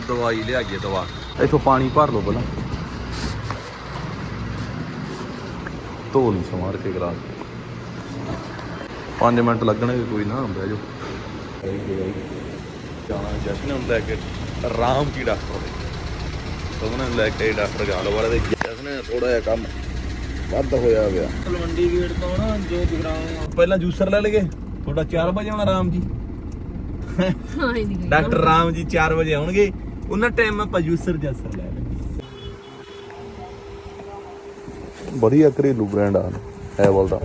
ਦਵਾਈ ਲਿਆਈਏ ਦਵਾ। ਇਥੋਂ ਪਾਣੀ ਭਰ ਲਓ ਪਹਿਲਾਂ। ਧੋ ਲਈ ਸਮਾਰ ਕੇ ਗਲਾਸ। 5 ਮਿੰਟ ਲੱਗਣਗੇ ਕੋਈ ਨਾ ਬਹਿ ਜਾਓ। ਜਾਣਾ ਜਸ਼ਨ ਲੈ ਕੇ ਰਾਮ ਕੀ ਡਾਕਟਰ ਦੇ ਸੋਹਣੇ ਨੂੰ ਲੈ ਕੇ ਡਾਕਟਰ ਗਾਲੋ ਵਾਲੇ ਦੇ ਜਸਨੇ ਥੋੜਾ ਜਿਹਾ ਕੰਮ ਵੱਧ ਹੋਇਆ ਪਿਆ। ਤਲਵੰਡੀ ਗੇਟ ਤੋਂ ਨਾ ਜੋ ਜਗਰਾਉਂ ਪਹਿਲਾਂ ਜੂਸਰ ਲੈ ਲਗੇ ਤੁਹਾਡਾ 4 ਵਜੇ ਆਉਣਾ ਰਾਮ ਜੀ। ਹਾਂ ਹੀ ਨਹੀਂ ਡਾਕਟਰ ਰਾਮ ਜੀ 4 ਵਜੇ ਆਉਣਗੇ ਉਹਨਾਂ ਟਾਈਮ ਆਪਾਂ ਜੂਸਰ ਜਸਰ ਲੈ ਲਾਂਗੇ ਵਧੀਆ ਘਰੇਲੂ ਬ੍ਰਾਂਡ ਆ ਐਵਲ ਦਾ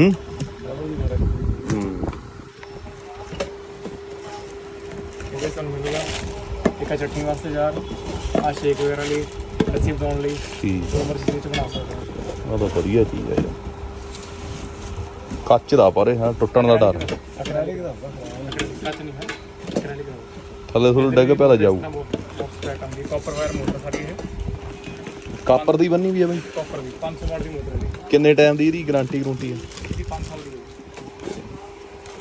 ਹੂੰ ਇਹਦੇ ਤੁਹਾਨੂੰ ਮਿਲੇਗਾ ਆਹ ਚਟਨੀ ਵਾਸਤੇ ਜਾਰ ਆ ਸ਼ੇਕ ਵਗੈਰਾ ਲਈ ਲੱਸੀ ਬਣਾਉਣ ਲਈ। ਠੀਕ ਜੋ ਮਰਜ਼ੀ ਵਿੱਚ ਬਣਾ ਸਕਦੇ ਹੋ। ਆ ਤਾਂ ਵਧੀਆ ਚੀਜ਼ ਹੈ। ਯਾਰ ਕੱਚ ਦਾ ਪਰ ਇਹ ਹਾਂ ਟੁੱਟਣ ਦਾ ਡਰ। ਅਕਰਾਲਿਕ ਦਾ ਕੱਚ ਨਹੀਂ ਹੈ ਅਕਰਾਲਿਕ ਦਾ ਥੱਲੇ ਥੋੜਾ ਡਿੱਗ ਪਿਆ ਤਾਂ ਜਾਊ। ਬਾਕਸ ਪੈਕ ਆਉਂਦੀ ਕਾਪਰ ਵਾਇਰ ਮੋਟਰ ਸਾਡੀ ਇਹ ਕਾਪਰ ਦੀ ਬੰਨੀ ਵੀ ਆ ਬਈ। ਕਾਪਰ ਦੀ 500 ਵਾਟ ਦੀ ਮੋਟਰ ਹੈ ਜੀ। ਕਿੰਨੇ ਟਾਈਮ ਦੀ ਇਹਦੀ ਗਾਰੰਟੀ ਗਰੰਟੀ ਹੈ? ਇਹਦੀ 5 ਸਾਲ ਦੀ ਹੈ।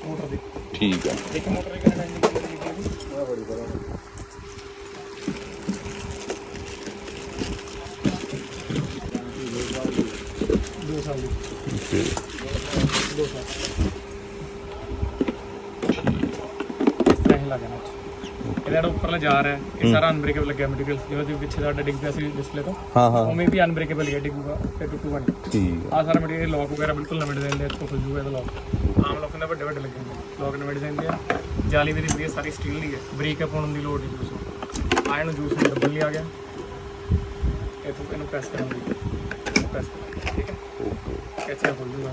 ਮੋਟਰ ਦੀ। ਠੀਕ ਆ ਇੱਕ ਮੋਟਰ ਕਿੰਨੇ ਟਾਈਮ ਦੀ ਚੱਲੇਗੀ ਇਹਦੀ? ਦੋ ਸਾਲ ਦੀ ਓਕੇ ਦੋ ਸਾਲ ਨਹੀਂ ਲੱਗਣਾ ਇਹਦਾ ਜਿਹੜਾ ਉੱਪਰਲਾ ਜਾਰ ਹੈ। ਇਹ ਸਾਰਾ ਅਨਬ੍ਰੇਕੇਬਲ ਲੱਗਿਆ ਮਟੀਰੀਅਲ ਜਿਵੇਂ ਜਿਵੇਂ ਪਿੱਛੇ ਸਾਡਾ ਡਿੱਗ ਪਿਆ ਸੀ ਡਿਸਪਲੇ ਤੋਂ। ਹਾਂ ਹਾਂ। ਉਵੇਂ ਵੀ ਅਨਬ੍ਰੇਕੇਬਲ ਹੀ ਹੈ ਡਿੱਗੂਗਾ ਤੇ ਟੁੱਟੂਗਾ ਨਹੀਂ। ਠੀਕ ਆ। ਸਾਰਾ ਮਟੀਰੀਅਲ ਲੌਕ ਵਗੈਰਾ ਬਿਲਕੁਲ ਨਵੇਂ ਡਿਜ਼ਾਈਨ ਦੇ ਇੱਥੋਂ ਖੁੱਲ ਜੂਗਾ ਇਹਦਾ ਲੌਕ ਆਮ ਲੋਕਾਂ ਦੇ ਵੱਡੇ ਵੱਡੇ ਲੱਗੇ ਹੁੰਦੇ ਲੌਕ ਨਵੇਂ ਡਿਜ਼ਾਈਨ ਦੇ ਆ। ਜਾਲੀ ਵੀ ਦੀ ਸਾਰੀ ਸਟੀਲ ਦੀ ਹੈ ਬਰੀਕ ਪਾਉਣ ਦੀ ਲੋੜ ਨਹੀਂ ਜੂਸ ਆ ਇਹਨੂੰ ਜੂਸ ਨੂੰ ਡੱਬਲ ਲਿਆ ਗਿਆ। ਇੱਥੋਂ ਇਹਨੂੰ ਪ੍ਰੈਸ ਕਰਾਂਗੇ ਪ੍ਰੈਸ ਠੀਕ ਹੈ? ਇੱਥੇ ਖੁੱਲ ਜੂਗਾ।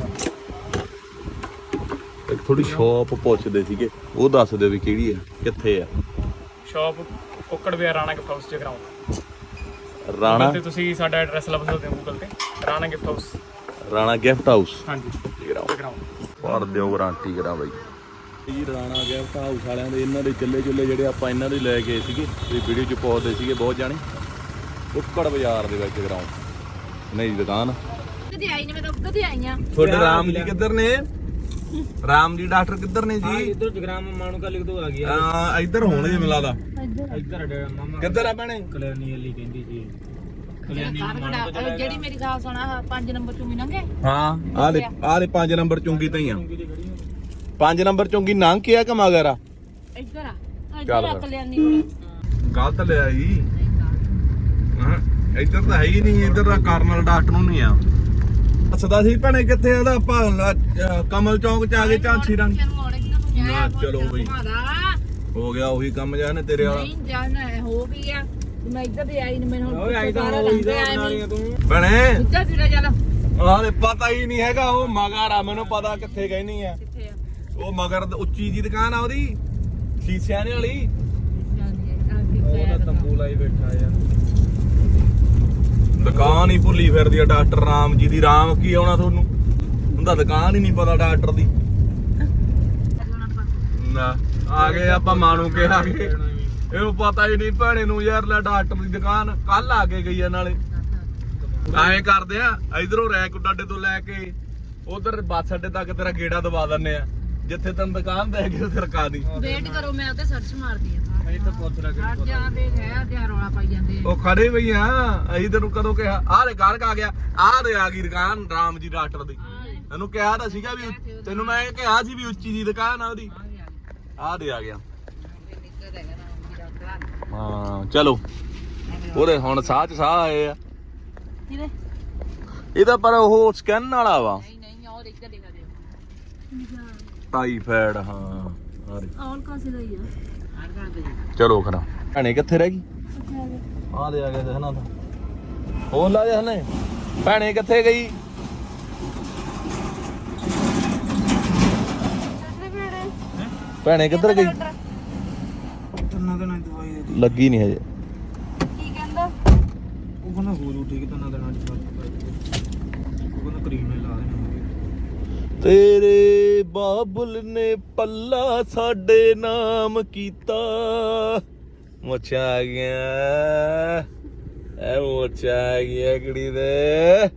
ਇੱਕ ਥੋੜੀ ਸ਼ਾਪ ਪੁੱਛਦੇ ਸੀਗੇ ਉਹ ਦੱਸ ਦਿਓ ਵੀ ਕਿਹੜੀ ਆ ਕਿੱਥੇ ਆ? ਸ਼ਾਪ ਕੁੱਕੜ ਵਿਆਰ ਰਾਣਾ ਗਿਫਟ ਹਾਊਸ ਜਗਰਾਉਂ। ਰਾਣਾ? ਤੇ ਤੁਸੀਂ ਸਾਡਾ ਐਡਰੈਸ ਲੱਭ ਸਕਦੇ ਹੋ ਗੂਗਲ ਤੇ Rana gift house. Rana gift house? ਹਾਂਜੀ ਜਗਰਾਉਂ। ਪਰ ਦਿਓ ਗਾਰੰਟੀ ਕਰਾਂ ਬਾਈ। ਜੀ ਰਾਣਾ ਗਿਫਟ ਹਾਊਸ ਵਾਲਿਆਂ ਦੇ ਇਹਨਾਂ ਦੇ ਚੱਲੇ ਚੁੱਲੇ ਜਿਹੜੇ ਆਪਾਂ ਇਹਨਾਂ ਦੇ ਲੈ ਗਏ ਸੀਗੇ ਇਹ ਵੀਡੀਓ 'ਚ ਪਾਉਂਦੇ ਸੀਗੇ ਬਹੁਤ ਜਾਣੇ। ਉੱਕੜ ਬਾਜ਼ਾਰ ਦੇ ਵਿੱਚ ਜਗਰਾਉਂ। ਨਹੀਂ ਦੁਕਾਨ। ਕਦੇ ਆਈ ਨਹੀਂ ਮੈਂ ਤਾਂ ਕਦੇ ਆਈ ਆ। ਤੁਹਾਡੇ ਰਾਮ ਜੀ ਕਿੱਧਰ ਨੇ? ਰਾਮ ਜੀ ਡਾਕਟਰ ਕਿੱਧਰ ਨੇ ਹਾਂ ਜੀ ਇੱਧਰ ਜਗਰਾਮ ਮਾਨੂ ਕਾ ਲਿਖ ਦੋ ਆ ਗਿਆ ਆ। ਇੱਧਰ ਹੋਣਗੇ ਮੈਨੂੰ ਲੱਗਦਾ। ਇੱਧਰ। ਡੇ ਮਾਮਾ। ਕਿੱਧਰ ਆ ਭੈਣੇ? ਵਾਲੀ ਕਹਿੰਦੀ ਜੀ ਕਲਿਆਣੀ ਕਾਰ ਖੜਾ ਜਿਹੜੀ ਮੇਰੀ ਗੱਲ ਸੁਣਾ 5 ਨੰਬਰ ਚੁੰਗੀ ਲੰਘੇ ਹਾਂ ਆ ਦੇ ਆ। ਦੇ 5 ਨੰਬਰ ਚੁੰਗੀ ਤੇ ਹੀ ਆ। 5 ਨੰਬਰ ਚੁੰਗੀ ਨੰਗ ਕੇ ਆ ਕਿ ਮਗਰ ਆ? ਇੱਧਰ ਆ। ਚੱਲ ਇੱਧਰ ਫਿਰ। ਕਲਿਆਣੀ ਕੋਲ ਗਲਤ ਲਿਆ ਜੀ ਹਾਂ ਇੱਧਰ ਤਾਂ ਹੈ ਹੀ ਨਹੀਂ ਇੱਧਰ ਦਾ ਕਰਨਲ ਡਾਕਟਰ ਨੂੰ ਨਹੀਂ ਆ। ਦੱਸਦਾ ਸੀ ਭੈਣੇ ਕਿੱਥੇ ਆਦਾ ਆਪਾਂ ਕਮਲ ਚੌਂਕ ਚ ਆ ਗਏ ਝਾਂਸੀ ਰੰਗ ਨੂੰ ਚਲੋ ਬਈ। ਹੋ ਗਿਆ ਉਹੀ ਕੰਮ ਜਾਂ ਨੇ ਤੇਰੇ ਵਾਲਾ। ਨਹੀਂ ਜਾਣਾ ਹੋ ਗਿਆ। ਮੈਂ ਇੱਧਰ ਤੇ ਆਈ ਨਹੀਂ ਮੈਨੂੰ ਓਏ ਆਈ ਤਾਂ ਹੋਈ ਦਾ ਨਾਲੀਆਂ ਤੂੰ। ਭੈਣੇ। ਇੱਧਰ ਫਿਰੇ ਚੱਲ? ਆਹ ਪਤਾ ਹੀ ਨਹੀਂ ਹੈਗਾ ਉਹ ਮਗਰ ਆ ਮੈਨੂੰ ਪਤਾ ਕਿੱਥੇ ਕਹਿਨੀ ਆ। ਉਹ ਮਗਰ ਉੱਚੀ ਜੀ ਦੁਕਾਨ ਆ ਉਹਦੀ ਸ਼ੀਸ਼ਿਆਂ ਵਾਲੀ। ਉਹ ਤਾਂ ਤੰਬੂ ਲਾਈ ਬੈਠਾ ਯਾਰ ਦੁਕਾਨ ਹੀ ਭੁੱਲੀ ਫਿਰਦੀ ਆ ਡਾਕਟਰ ਰਾਮ ਜੀ ਦੀ। ਰਾਮ ਕੀ ਆਉਣਾ ਤੁਹਾਨੂੰ? ਹੁੰਦਾ ਦੁਕਾਨ ਹੀ ਨਹੀਂ ਪਤਾ ਡਾਕਟਰ ਦੀ। ਨਾ, ਆ ਗਏ ਆਪਾਂ ਮਾਣੂ ਕੇ, ਆ ਗਏ। ਇਹਨੂੰ ਪਤਾ ਹੀ ਨਹੀਂ ਭੈਣੇ ਨੂੰ ਯਾਰ, ਲੈ ਡਾਕਟਰ ਦੀ ਦੁਕਾਨ ਕੱਲ ਆ ਕੇ ਗਈ ਆ ਨਾਲੇ। ਐਂ ਕਰਦੇ ਆ, ਇਧਰੋਂ ਰੈਕ ਡਾਡੇ ਤੋਂ ਲੈ ਕੇ ਉਧਰ ਬੱਸ ਅੱਡੇ ਤੱਕ ਤੇਰਾ ਗੇੜਾ ਦਵਾ ਦਿੰਨੇ ਆ। ਜਿੱਥੇ ਤੈਨੂੰ ਦੁਕਾਨ ਦੇ ਕੇ ਸਰਕਾ ਦੀ। ਵੇਟ ਕਰੋ, ਮੈਂ ਉੱਤੇ ਸਰਚ ਮਾਰਦੀ ਆ। ਅਸੀਂ ਤਾਂ ਪੁੱਛ ਲੱਗੇ ਹਟ ਜਾ ਦੇ ਹੈ ਤੇ ਰੌਲਾ ਪਾਈ ਜਾਂਦੇ ਉਹ ਖੜੇ ਵੀ ਆ ਅਸੀਂ ਤੈਨੂੰ ਕਦੋਂ ਕਿਹਾ ਆਹ ਦੇ ਗਾਹਕ ਆ ਗਿਆ ਆਹ ਦੇ ਆ ਗਈ ਦੁਕਾਨ ਰਾਮ ਜੀ ਡਾਕਟਰ ਦੀ। ਤੈਨੂੰ ਕਿਹਾ ਤਾਂ ਸੀਗਾ ਵੀ ਉੱਚ- ਤੈਨੂੰ ਮੈਂ ਕਿਹਾ ਸੀ ਵੀ ਉੱਚੀ ਦੀ ਦੁਕਾਨ ਆ ਉਹਦੀ। ਆਹ ਦੇ ਆ ਗਿਆ। ਹਾਂ ਚਲੋ। ਉਹਦੇ ਹੁਣ ਸਾਹ ਚ ਸਾਹ ਆਏ ਆ। ਕਿਹਦੇ? ਇਹ ਤਾਂ ਪਰ ਉਹ ਸਕੈਨ ਵਾਲਾ ਵਾ। ਨਹੀਂ ਨਹੀਂ ਔਰ ਇੱਧਰ ਲਿਖਾ ਦੇ ਟਾਈਫਾਇਡ ਹਾਂ ਆ ਦੇ। ਆਲ ਕਾਸੇ ਦਾ ਹੀ ਆ। ਚਲੋ ਖਰਾ। ਭੈਣੇ ਕਿੱਥੇ ਰਹਿ ਗਈ? ਆ ਦੇ ਆ ਗਿਆ ਦੇਖਣਾ ਤਾਂ। ਹੋਰ ਲਾ ਦੇ ਹਨੇ ਭੈਣੇ ਕਿੱਥੇ ਗਈ? ਭੈਣੇ ਕਿੱਧਰ ਗਈ? ਤੰਨਾ ਦੇਣਾ ਦਵਾਈ ਦੇ ਲੱਗੀ ਨਹੀਂ ਹਜੇ। ਕੀ ਕਹਿੰਦਾ? ਉਹ ਕਹਿੰਦਾ ਹੋ ਜੂ ਠੀਕ ਤੰਨਾ ਦੇਣਾ ਅੱਜ ਉਹ ਕਹਿੰਦਾ ਕਰੀਮ ਨੇ ਲਾ ਦੇਣਾ ਤੇਰੇ ਬਾਬੁਲ ਨੇ ਪੱਲਾ ਸਾਡੇ ਨਾਮ ਕੀਤਾ। ਆ ਗਿਆ ਐ ਆ ਗਿਆ ਕੁੜੀ ਦੇ।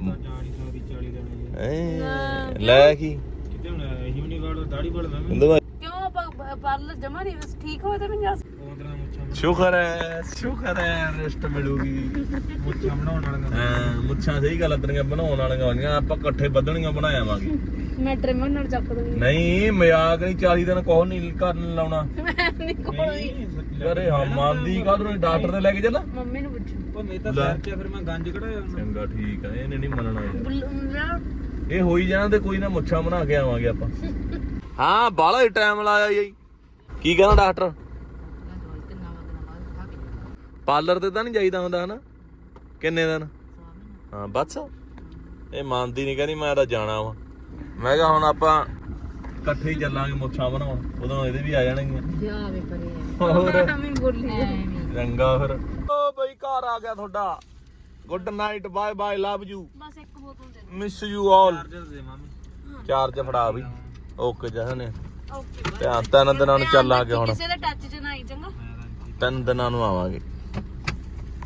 ਤਾਂ ਜਾਣੀ ਸਾਰੀ 40 ਦੇਣਾ ਐ, ਲੈ ਕੀ? ਕਿਤੇ ਹੁਣ ਇਹੀ ਵੀ ਨਹੀਂ ਵਾੜੋ ਦਾੜੀ ਵੜਦਾ ਮੈਂ। ਦਵਾ ਕਿਉਂ ਆਪਾਂ ਪਾਰਲਰ ਜਮਾ ਨਹੀਂ ਬਸ ਠੀਕ ਹੋਏ ਤਾਂ ਤਰ੍ਹਾਂ ਮੁੱਛਾਂ ਸ਼ੁਕਰ ਹੈ। ਸ਼ੁਕਰ ਹੈ ਰੈਸਟ ਮਿਲੂਗੀ। ਮੁੱਛਾਂ ਬਣਾਉਣ ਵਾਲੀਆਂ ਹਾਂ ਮੁੱਛਾਂ ਸਹੀ ਗੱਲ ਤੇਰੀਆਂ ਬਣਾਉਣ ਵਾਲੀਆਂ ਹੋਣੀਆਂ ਆਪਾਂ ਇਕੱਠੇ ਬੱਧਣੀਆਂ ਬਣਾਵਾਂਗੇ ਮੈਂ ਟ੍ਰਿਮਰ ਨਾਲ ਚੱਕ ਦੂੰਗੀ ਨਹੀਂ ਮਜ਼ਾਕ ਨਹੀਂ 40 ਦਿਨ ਕੋਹ ਨਹੀਂ ਕਰਨ ਲਾਉਣਾ। ਨਹੀਂ ਕੋਈ। ਅਰੇ ਹਾਂ ਮੰਨਦੀ ਕਾਹਦੋਂ ਡਾਕਟਰ ਦੇ ਲੈ ਕੇ ਚੱਲ ਮੰਮੀ ਨੂੰ ਪੁੱਛੂ। ਉਹ ਮੇਰੇ ਤਾਂ ਲੈ। ਸਿਰ 'ਚ ਆ, ਫਿਰ ਮੈਂ ਗੰਜ ਕਢਾਇਆ ਉਹਨੂੰ। ਚੰਗਾ ਠੀਕ ਆ ਇਹਨੇ ਨਹੀਂ ਮੰਨਣਾ ਯਾਰ। ਇਹ ਹੋਈ ਜਾਣਾ ਤੇ ਕੋਈ ਨਾ ਮੁੱਛਾਂ ਬਣਾ ਕੇ ਆਵਾਂਗੇ ਆਪਾਂ। ਹਾਂ ਬਾਲਾ ਹੀ ਟਾਈਮ ਲਾਇਆ ਜੀ। ਕੀ ਕਹਿੰਦਾ ਡਾਕਟਰ? ਪਾਰਲਰ ਤੇ ਤਾਂ ਨਹੀਂ ਜਾਈਦਾ ਹੁੰਦਾ ਹਨਾ? ਕਿੰਨੇ ਦਿਨ? ਹਾਂ ਬਸ। ਇਹ ਮੰਨਦੀ ਨਹੀਂ ਕਹਿੰਦੀ ਮੈਂ ਤਾਂ ਜਾਣਾ ਵਾ। ਮੈਂ ਕਿਹਾ ਹੁਣ ਆਪਾਂ ਇਕੱਠੇ ਹੀ ਚੱਲਾਂਗੇ ਮੁੱਛਾਂ ਬਣਾਉਣ। ਉਦੋਂ ਇਹਦੇ ਵੀ ਆ ਜਾਣਗੀਆਂ। ਵੇ ਪਰੇ ਹੋਰ? ਬੋਲੀ ਚੰਗਾ ਫਿਰ। ਓ ਬਈ ਘਰ ਆ ਗਿਆ ਤੁਹਾਡਾ। Good night bye bye love you ਬਸ ਇੱਕ ਬੋਤਲ ਦੇ ਮਿਸ ਯੂ ਆਲ ਚਾਰਜਰ ਦੇ ਮਾਮੀ। ਚਾਰਜ ਫੜਾ ਬਈ ਓਕੇ ਜਹਨੇ ਓਕੇ ਧਿਆਨ ਤਿੰਨ ਦਿਨਾਂ ਨੂੰ ਚੱਲਾਂਗੇ ਹੁਣ। ਕਿਸੇ ਦੇ ਟੱਚ 'ਚ ਨਾ ਆਈ ਚੰਗਾ। ਤਿੰਨ ਦਿਨਾਂ ਨੂੰ ਆਵਾਂਗੇ।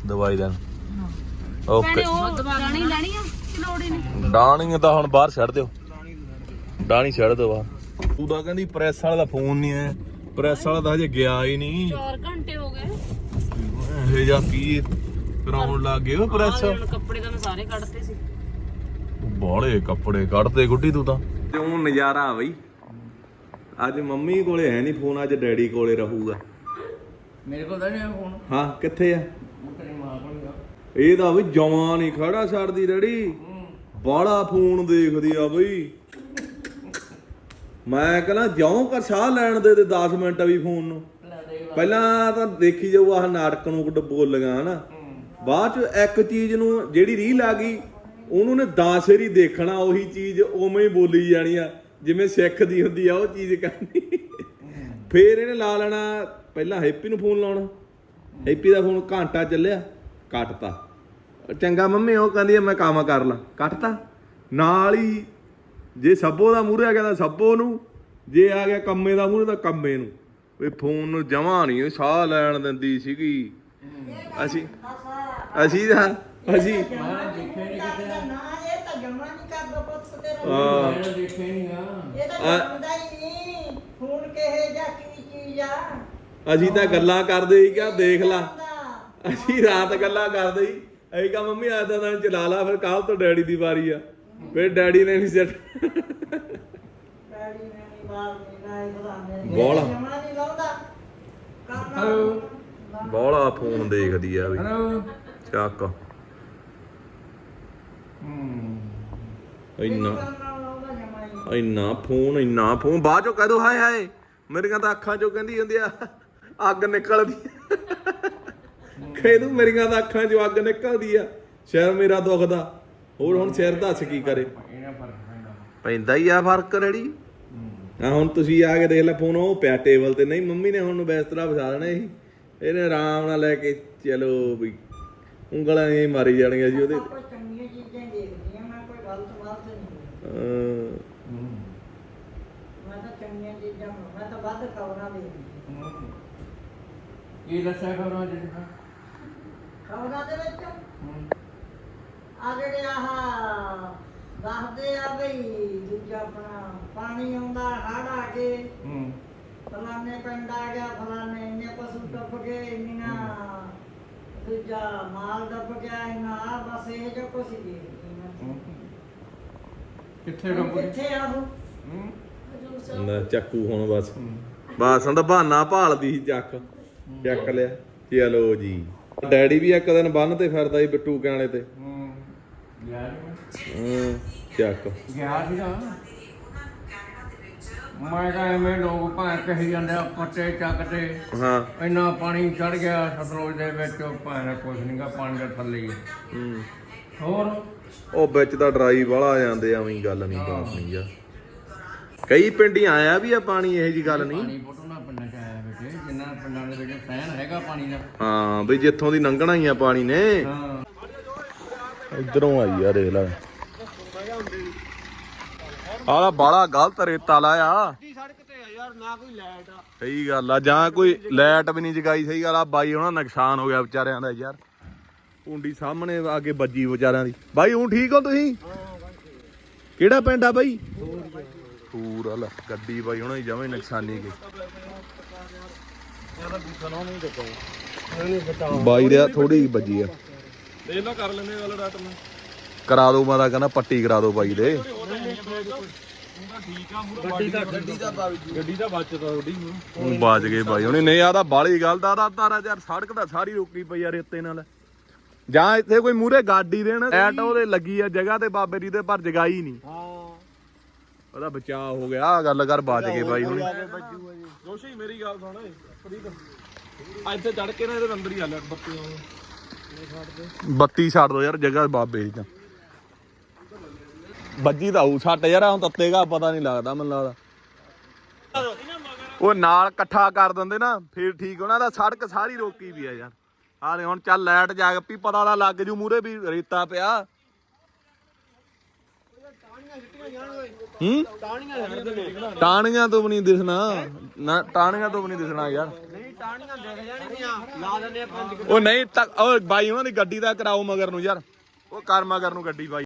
ਦਵਾਈ ਦੇਣ ਓਕੇ ਭੈਣੇ ਉਹ ਰਾਣੀ ਲੈਣੀ ਆ ਕਿ ਲੋੜ ਹੀ ਨਹੀਂ? ਡਾਣੀ ਤਾਂ ਹੁਣ ਬਾਹਰ ਛੱਡ ਦਿਓ। ਡਾਣੀ ਛੱਡ ਦਿਓ ਬਾਹਰ। ਤੂੰ ਤਾਂ ਕਹਿੰਦੀ ਪ੍ਰੈਸ ਵਾਲੇ ਦਾ ਫੋਨ ਨਹੀਂ ਆਇਆ। ਪ੍ਰੈਸ ਵਾਲਾ ਤਾਂ ਹਜੇ ਗਿਆ ਹੀ ਨਹੀਂ। 4 ਘੰਟੇ ਹੋ ਗਏ। ਇਹ ਜਾਂ ਕੀ ਕਰਾਉਣ ਲੱਗ ਗਏ ਉਹ ਪ੍ਰੈਸ ਹੁਣ ਕੱਪੜੇ ਤਾਂ ਮੈਂ ਸਾਰੇ ਕੱਢਤੇ ਸੀ। ਬਾਲੇ ਕੱਪੜੇ ਕੱਢਦੇ ਗੁੱਡੀ ਤੂੰ ਤਾਂ। ਤੇ ਉਹ ਨਜ਼ਾਰਾ ਬਈ? ਅੱਜ ਮੰਮੀ ਕੋਲੇ ਹੈ ਨਹੀਂ ਫੋਨ ਅੱਜ ਡੈਡੀ ਕੋਲੇ ਰਹੂਗਾ। ਮੇਰੇ ਕੋਲ ਤਾਂ ਨਹੀਂ ਫੋਨ ਹਾਂ ਕਿੱਥੇ ਆ? ਇਹ ਤਾਂ ਬਈ ਜਵਾਨ ਹੀ ਖੜਾ ਛੱਡਦੀ ਡੈਡੀ। ਬਾਲਾ ਫੋਨ ਦੇਖਦੀ ਆ ਬਈ। ਮੈਂ ਕਹਿੰਦਾ ਜਿਉਂ ਕਰ ਸਾਹ ਲੈਣ ਦੇ ਤੇ 10 ਮਿੰਟ ਵੀ ਫੋਨ ਨੂੰ। ਪਹਿਲਾਂ ਤਾਂ ਦੇਖੀ ਜਾਊ ਆਹ ਨਾਟਕ ਨੂੰ ਕੁੱਟ ਬੋਲੀਆਂ ਹਨਾ? ਬਾਅਦ ਚ ਇੱਕ ਚੀਜ਼ ਨੂੰ ਜਿਹੜੀ ਰੀਲ ਆ ਗਈ ਉਹਨੂੰ ਨੇ 10 ਵਾਰੀ ਦੇਖਣਾ ਉਹੀ ਚੀਜ਼ ਉਵੇਂ ਹੀ ਬੋਲੀ ਜਾਣੀ ਆ। ਜਿਵੇਂ ਸਿੱਖ ਦੀ ਹੁੰਦੀ ਆ ਉਹ ਚੀਜ਼ ਕਰਨੀ। ਫੇਰ ਇਹਨੇ ਲਾ ਲੈਣਾ ਪਹਿਲਾਂ ਹੈਪੀ ਨੂੰ ਫੋਨ ਲਾਉਣਾ। ਹੈਪੀ ਦਾ ਫੋਨ ਘੰਟਾ ਚੱਲਿਆ ਕੱਟਤਾ। ਚੰਗਾ ਮੰਮੀ ਉਹ ਕਹਿੰਦੀ ਆ ਮੈਂ ਕੰਮ ਕਰ ਲਾਂ। ਕੱਟਤਾ। ਨਾਲ ਹੀ ਜੇ ਸੱਬੋ ਦਾ ਮੂਹਰੇ ਆ ਗਿਆ ਤਾਂ ਸੱਬੋ ਨੂੰ ਜੇ ਆ ਗਿਆ ਕੰਮੇ ਦਾ ਮੂਹਰੇ ਤਾਂ ਕੰਮੇ ਨੂੰ। ਵੀ ਫੋਨ ਨੂੰ ਜਮਾ ਨਹੀਂ ਸਾਹ ਲੈਣ ਦਿੰਦੀ ਸੀਗੀ। ਅਸੀਂ ਅਸੀਂ ਤਾਂ ਅਸੀਂ ਤਾਂ ਜਮਾ ਨਹੀਂ ਕਰਦਾ ਪੁੱਤ ਤੇਰਾ ਹਾਂ ਇਹ ਤਾਂ ਜਾਣਦਾ ਹੀ ਨਹੀਂ ਫੋਨ ਕਿਹੇ ਜਾਂ ਕੀ ਚੀਜ਼ ਆ ਅਸੀਂ ਤਾਂ ਗੱਲਾਂ ਕਰਦੇ ਹੀ ਕਿਆ ਦੇਖ ਲਾ। ਅਸੀਂ ਰਾਤ ਗੱਲਾਂ ਕਰਦੇ ਹੀ। ਅਸੀਂ ਕਹਾ ਮੰਮੀ ਅੱਜ ਦਾ ਦਿਨ ਚਲਾ ਲਾ ਫਿਰ ਕੱਲ ਤੋਂ ਡੈਡੀ ਦੀ ਵਾਰੀ ਆ? ਫਿਰ ਡੈਡੀ ਨੇ ਨਹੀਂ ਸੈੱਟ ਡੈਡੀ ਨੇ ਨਹੀਂ ਬਾਹਰ ਨਹੀਂ ਲਾਏ ਬੁਲਾਉਂਦੇ ਨੇ ਬੋਲ। ਜਮਾ ਨਹੀਂ ਲਾਉਂਦਾ। ਕਰਨਾ ਬੋਲਾ ਫੋਨ ਦੇਖਦੀ ਆ ਵੀ। ਚੱਕ। ਇੰਨਾ। ਫੋਨ ਇੰਨਾ ਫੋਨ। ਬਾਅਦ ਚੋਂ ਕਹਿ ਦੋ ਹਾਏ ਹਾਏ ਮੇਰੀਆਂ ਤਾਂ ਅੱਖਾਂ ਚੋਂ ਕਹਿੰਦੀ ਹੁੰਦੀ ਆ। ਅੱਗ ਨਿਕਲਦੀ ਕਹਿ ਦੂ ਮੇਰੀਆਂ ਤਾਂ ਅੱਖਾਂ ਚੋਂ ਅੱਗ ਨਿਕਲਦੀ ਆ। ਸ਼ਹਿਰ ਮੇਰਾ ਦੁਖਦਾ। ਹੋਰ ਹੁਣ ਸ਼ਹਿਰ ਦੱਸ ਕੀ ਕਰੇ? ਪੈਂਦਾ ਹੀ ਆ ਫ਼ਰਕ ਰੜੀ। ਆ ਹੁਣ ਤੁਸੀਂ ਆ ਕੇ ਦੇਖ ਲੈ ਫੋਨ ਉਹ ਪਿਆ ਟੇਬਲ ਤੇ। ਨਹੀਂ ਮੰਮੀ ਨੇ ਹੁਣ ਬਿਸਤਰਾ ਵਿਛਾ ਦੇਣਾ ਸੀ। ਇਹਨੇ ਆਰਾਮ ਨਾਲ ਲੈ ਕੇ ਚਲੋ ਵੀ। ਉਂਗਲਾਂ ਹੀ ਮਾਰੀ ਜਾਣੀਆਂ ਸੀ ਉਹਦੇ। ਤੇ ਕੋਈ ਚੰਗੀਆਂ ਚੀਜ਼ਾਂ ਹੀ ਦੇਖਦੀ ਆ ਮੈਂ ਕੋਈ ਗਲਤ ਗਲਤ ਨਹੀਂ ਅਹ ਮੈਂ ਤਾਂ ਚੰਗੀਆਂ ਚੀਜ਼ਾਂ ਮੈਂ ਤਾਂ ਵੱਧ ਖਬਰਾਂ ਦੇਖਦੀ ਹਾਂ। ਕੀ ਦੱਸਿਆ ਖਬਰਾਂ ਚ ਖਬਰਾਂ ਦੇ ਵਿੱਚ? ਆ ਜਿਹੜੇ ਆਹ ਦੱਸਦੇ ਆ ਬਈ ਦੂਜਾ ਆਪਣਾ ਪਾਣੀ ਆਉਂਦਾ ਹੜ ਆ ਕੇ ਹੂੰ। ਫਲਾਣੇ ਪਿੰਡ ਆ ਗਿਆ ਫਲਾਣੇ ਇੰਨੇ ਪਸ਼ੂ ਟੱਪ ਗਏ ਇੰਨੀਆਂ ਦੂਜਾ ਮਾਲ ਡੱਬ ਗਿਆ ਇੰਨਾ ਆਹ ਬਸ ਇਹ ਜੋ ਕੁਛ ਹੀ ਦੇਖਦੀ ਮੈਂ ਕਿੱਥੇ ਡੰਬੂ ਕਿੱਥੇ ਆ ਉਹ? ਹੂੰ। ਲੈ ਚੱਕੂ ਹੁਣ ਬਸ। ਬਸ ਹੁਣ ਤਾਂ ਬਹਾਨਾ ਭਾਲਦੀ ਸੀ ਚੱਕ। ਚੱਕ ਲਿਆ। ਚਲੋ ਜੀ। ਡੈਡੀ ਵੀ ਇੱਕ ਦਿਨ ਬੰਨ ਤੇ ਫਿਰਦਾ ਸੀ ਬਿੱਟੂ ਕਾਣੇ ਤੇ। ਹੂੰ। ਯਾਰ ਹੂੰ ਚੱਕ। ਗਿਆ ਸੀ ਨਾ। ਮੈਂ ਕਹਾਂ ਐਵੇਂ ਲੋਕ ਭਾਂ ਕਹੀ ਜਾਂਦੇ ਆ ਪੱਟੇ ਚੱਕ ਤੇ ਹਾਂ। ਇੰਨਾ ਪਾਣੀ ਚੜ ਗਿਆ ਸਤਲੁਜ ਦੇ ਵਿੱਚ ਭਾਂ ਕੁਝ ਨਹੀਂਗਾ ਪਾਣੀ ਦੇ ਥੱਲੇ ਹੀ ਹੂੰ। ਹੋਰ? ਉਹ ਵਿੱਚ ਤਾਂ ਡਰਾਈ ਵਾਲਾ ਆ ਜਾਂਦੇ ਐਵੇਂ ਗੱਲ ਨਹੀਂ ਬਾਤ ਨਹੀਂ ਯਾਰ ਕਈ ਪਿੰਡੀ ਆਇਆ ਵੀ ਆ ਪਾਣੀ ਇਹੋ ਜੀ ਗੱਲ ਨਹੀਂ ਪਾਣੀ ਫੋਟੋ ਨਾ ਪਿੰਡਾਂ ਚ ਆਇਆ ਬੇਟੇ ਜਿੰਨਾ ਪਿੰਡਾਂ ਹੈਗਾ ਪਾਣੀ ਦਾ। ਹਾਂ ਬਈ ਜਿੱਥੋਂ ਦੀ ਲੰਘਣਾ ਹੀ ਆ ਪਾਣੀ ਨੇ। ਹਾਂ। ਇਧਰੋਂ ਆਈ ਆ ਦੇਖ ਲੈ। ਆਲਾ ਬਾਲਾ ਗਲਤ ਰੇਤਾ ਲਾਇਆ। ਸੜਕ ਤੇ ਆ ਯਾਰ ਨਾ ਕੋਈ ਲਾਈਟ ਆ। ਸਹੀ ਗੱਲ ਆ ਜਾਂ ਕੋਈ ਲਾਈਟ ਵੀ ਨਹੀਂ ਜਗਾਈ ਸਹੀ ਗੱਲ ਆ। ਬਾਈ ਉਹਨਾਂ ਨੁਕਸਾਨ ਹੋ ਗਿਆ ਵਿਚਾਰਿਆਂ ਦਾ ਯਾਰ। ਕੁੰਡੀ ਸਾਹਮਣੇ ਆ ਕੇ ਵੱਜੀ ਵਿਚਾਰਿਆਂ ਦੀ। ਬਾਈ ਹੁਣ ਠੀਕ ਹੋ ਤੁਸੀਂ? ਕਿਹੜਾ ਪਿੰਡ ਆ ਬਾਈ? ਵਾਲਾ ਗੱਡੀ ਬਾਈ ਉਹਨਾਂ ਦੀ ਜਮਾਂ ਨੁਕਸਾਨੀ ਗਈ। ਬਾਈ ਦੇ ਥੋੜੀ ਵੱਜੀ ਆ। ਦੇਖ ਲਓ ਕਰ ਲੈਂਦੇ ਗੱਲ ਰਾਤ ਨੂੰ। ਕਰਾ ਦੋ ਮਾਦਾ ਕਹਿੰਦਾ ਪੱਟੀ ਕਰਾ ਦੋ ਬਾਈ ਦੇ। ਗੱਡੀ ਦਾ ਗੱਡੀ ਦਾ ਗੱਡੀ ਦਾ ਬਚਦਾ ਥੋੜੀ ਉਹ ਬਾਜ ਗਏ ਬਾਈ ਉਹਨੇ ਨਹੀਂ ਆਦਾ ਬਾਲੀ ਗੱਲ ਦਾ ਦਾ ਤਾਰਾ ਯਾਰ ਸੜਕ ਤਾਂ ਸਾਰੀ ਰੋਕੀ ਪਈ ਆ ਰੇਤੇ ਨਾਲ। ਜਾਂ ਇੱਥੇ ਕੋਈ ਮੂਰੇ ਗਾਡੀ ਦੇਣ ਐਟ ਉਹਦੇ ਲੱਗੀ ਆ ਜਗ੍ਹਾ ਤੇ ਬਾਬੇ ਦੀ ਤੇ ਪਰ ਜਗਾਈ ਨਹੀਂ। ਹਾਂ ਉਹਦਾ ਬਚਾਅ ਹੋ ਗਿਆ ਆਹ ਗੱਲ ਕਰ ਬਾਜ ਗਏ ਬਾਈ ਹੁਣ। ਰੋਸ਼ੀ ਮੇਰੀ ਗੱਲ ਸੁਣ ਆ ਇੱਥੇ ਚੜ ਕੇ ਨਾ ਇਹਦੇ ਅੰਦਰ ਹੀ ਆ ਲੈ ਬੱਤੀ ਆਉਂ ਬੱਤੀ ਛੱਡ ਦੋ ਯਾਰ ਜਗ੍ਹਾ ਬਾਬੇ ਦੀ ਤਾਂ। ਬੱਜੀ ਤਾਂ ਹੂ ਛੱਟ ਯਾਰ ਹੁਣ ਤੱਤੇਗਾ ਪਤਾ ਨਹੀਂ ਲੱਗਦਾ ਮੈਨੂੰ ਲੱਗਦਾ। ਉਹ ਨਾਲ ਇਕੱਠਾ ਕਰ ਦਿੰਦੇ ਨਾ ਫੇਰ ਠੀਕ ਉਹਨਾਂ ਦਾ ਸੜਕ ਸਾਰੀ ਰੋਕੀ ਵੀ ਆ ਯਾਰ। ਆਹ ਹੁਣ ਚੱਲ ਲਾਈਟ ਜਾਗ ਪਈ ਪਤਾ ਲੱਗ ਜੂ ਮੂਰੇ ਵੀ ਰੇਤਾ ਪਿਆ। ਹੂੰ? ਟਾਣੀਆਂ ਤੋਂ ਵੀ ਨਹੀਂ ਦਿਸਣਾ। ਨਾ ਟਾਣੀਆਂ ਤੋਂ ਵੀ ਨਹੀਂ ਦਿਸਣਾ ਯਾਰ। ਨਹੀਂ ਟਾਣੀਆਂ ਦਿਖ ਜਾਣਗੀਆਂ। ਲਾ ਦਿੰਦੇ ਆ ਪੰਜ ਉਹ ਨਹੀਂ ਤਾਂ ਉਹ ਬਾਈ ਉਹਨਾਂ ਦੀ ਗੱਡੀ ਦਾ ਕਰਾਓ ਮਗਰ ਨੂੰ ਯਾਰ। ਉਹ ਕਰ ਮਗਰ ਨੂੰ ਗੱਡੀ ਬਾਈ।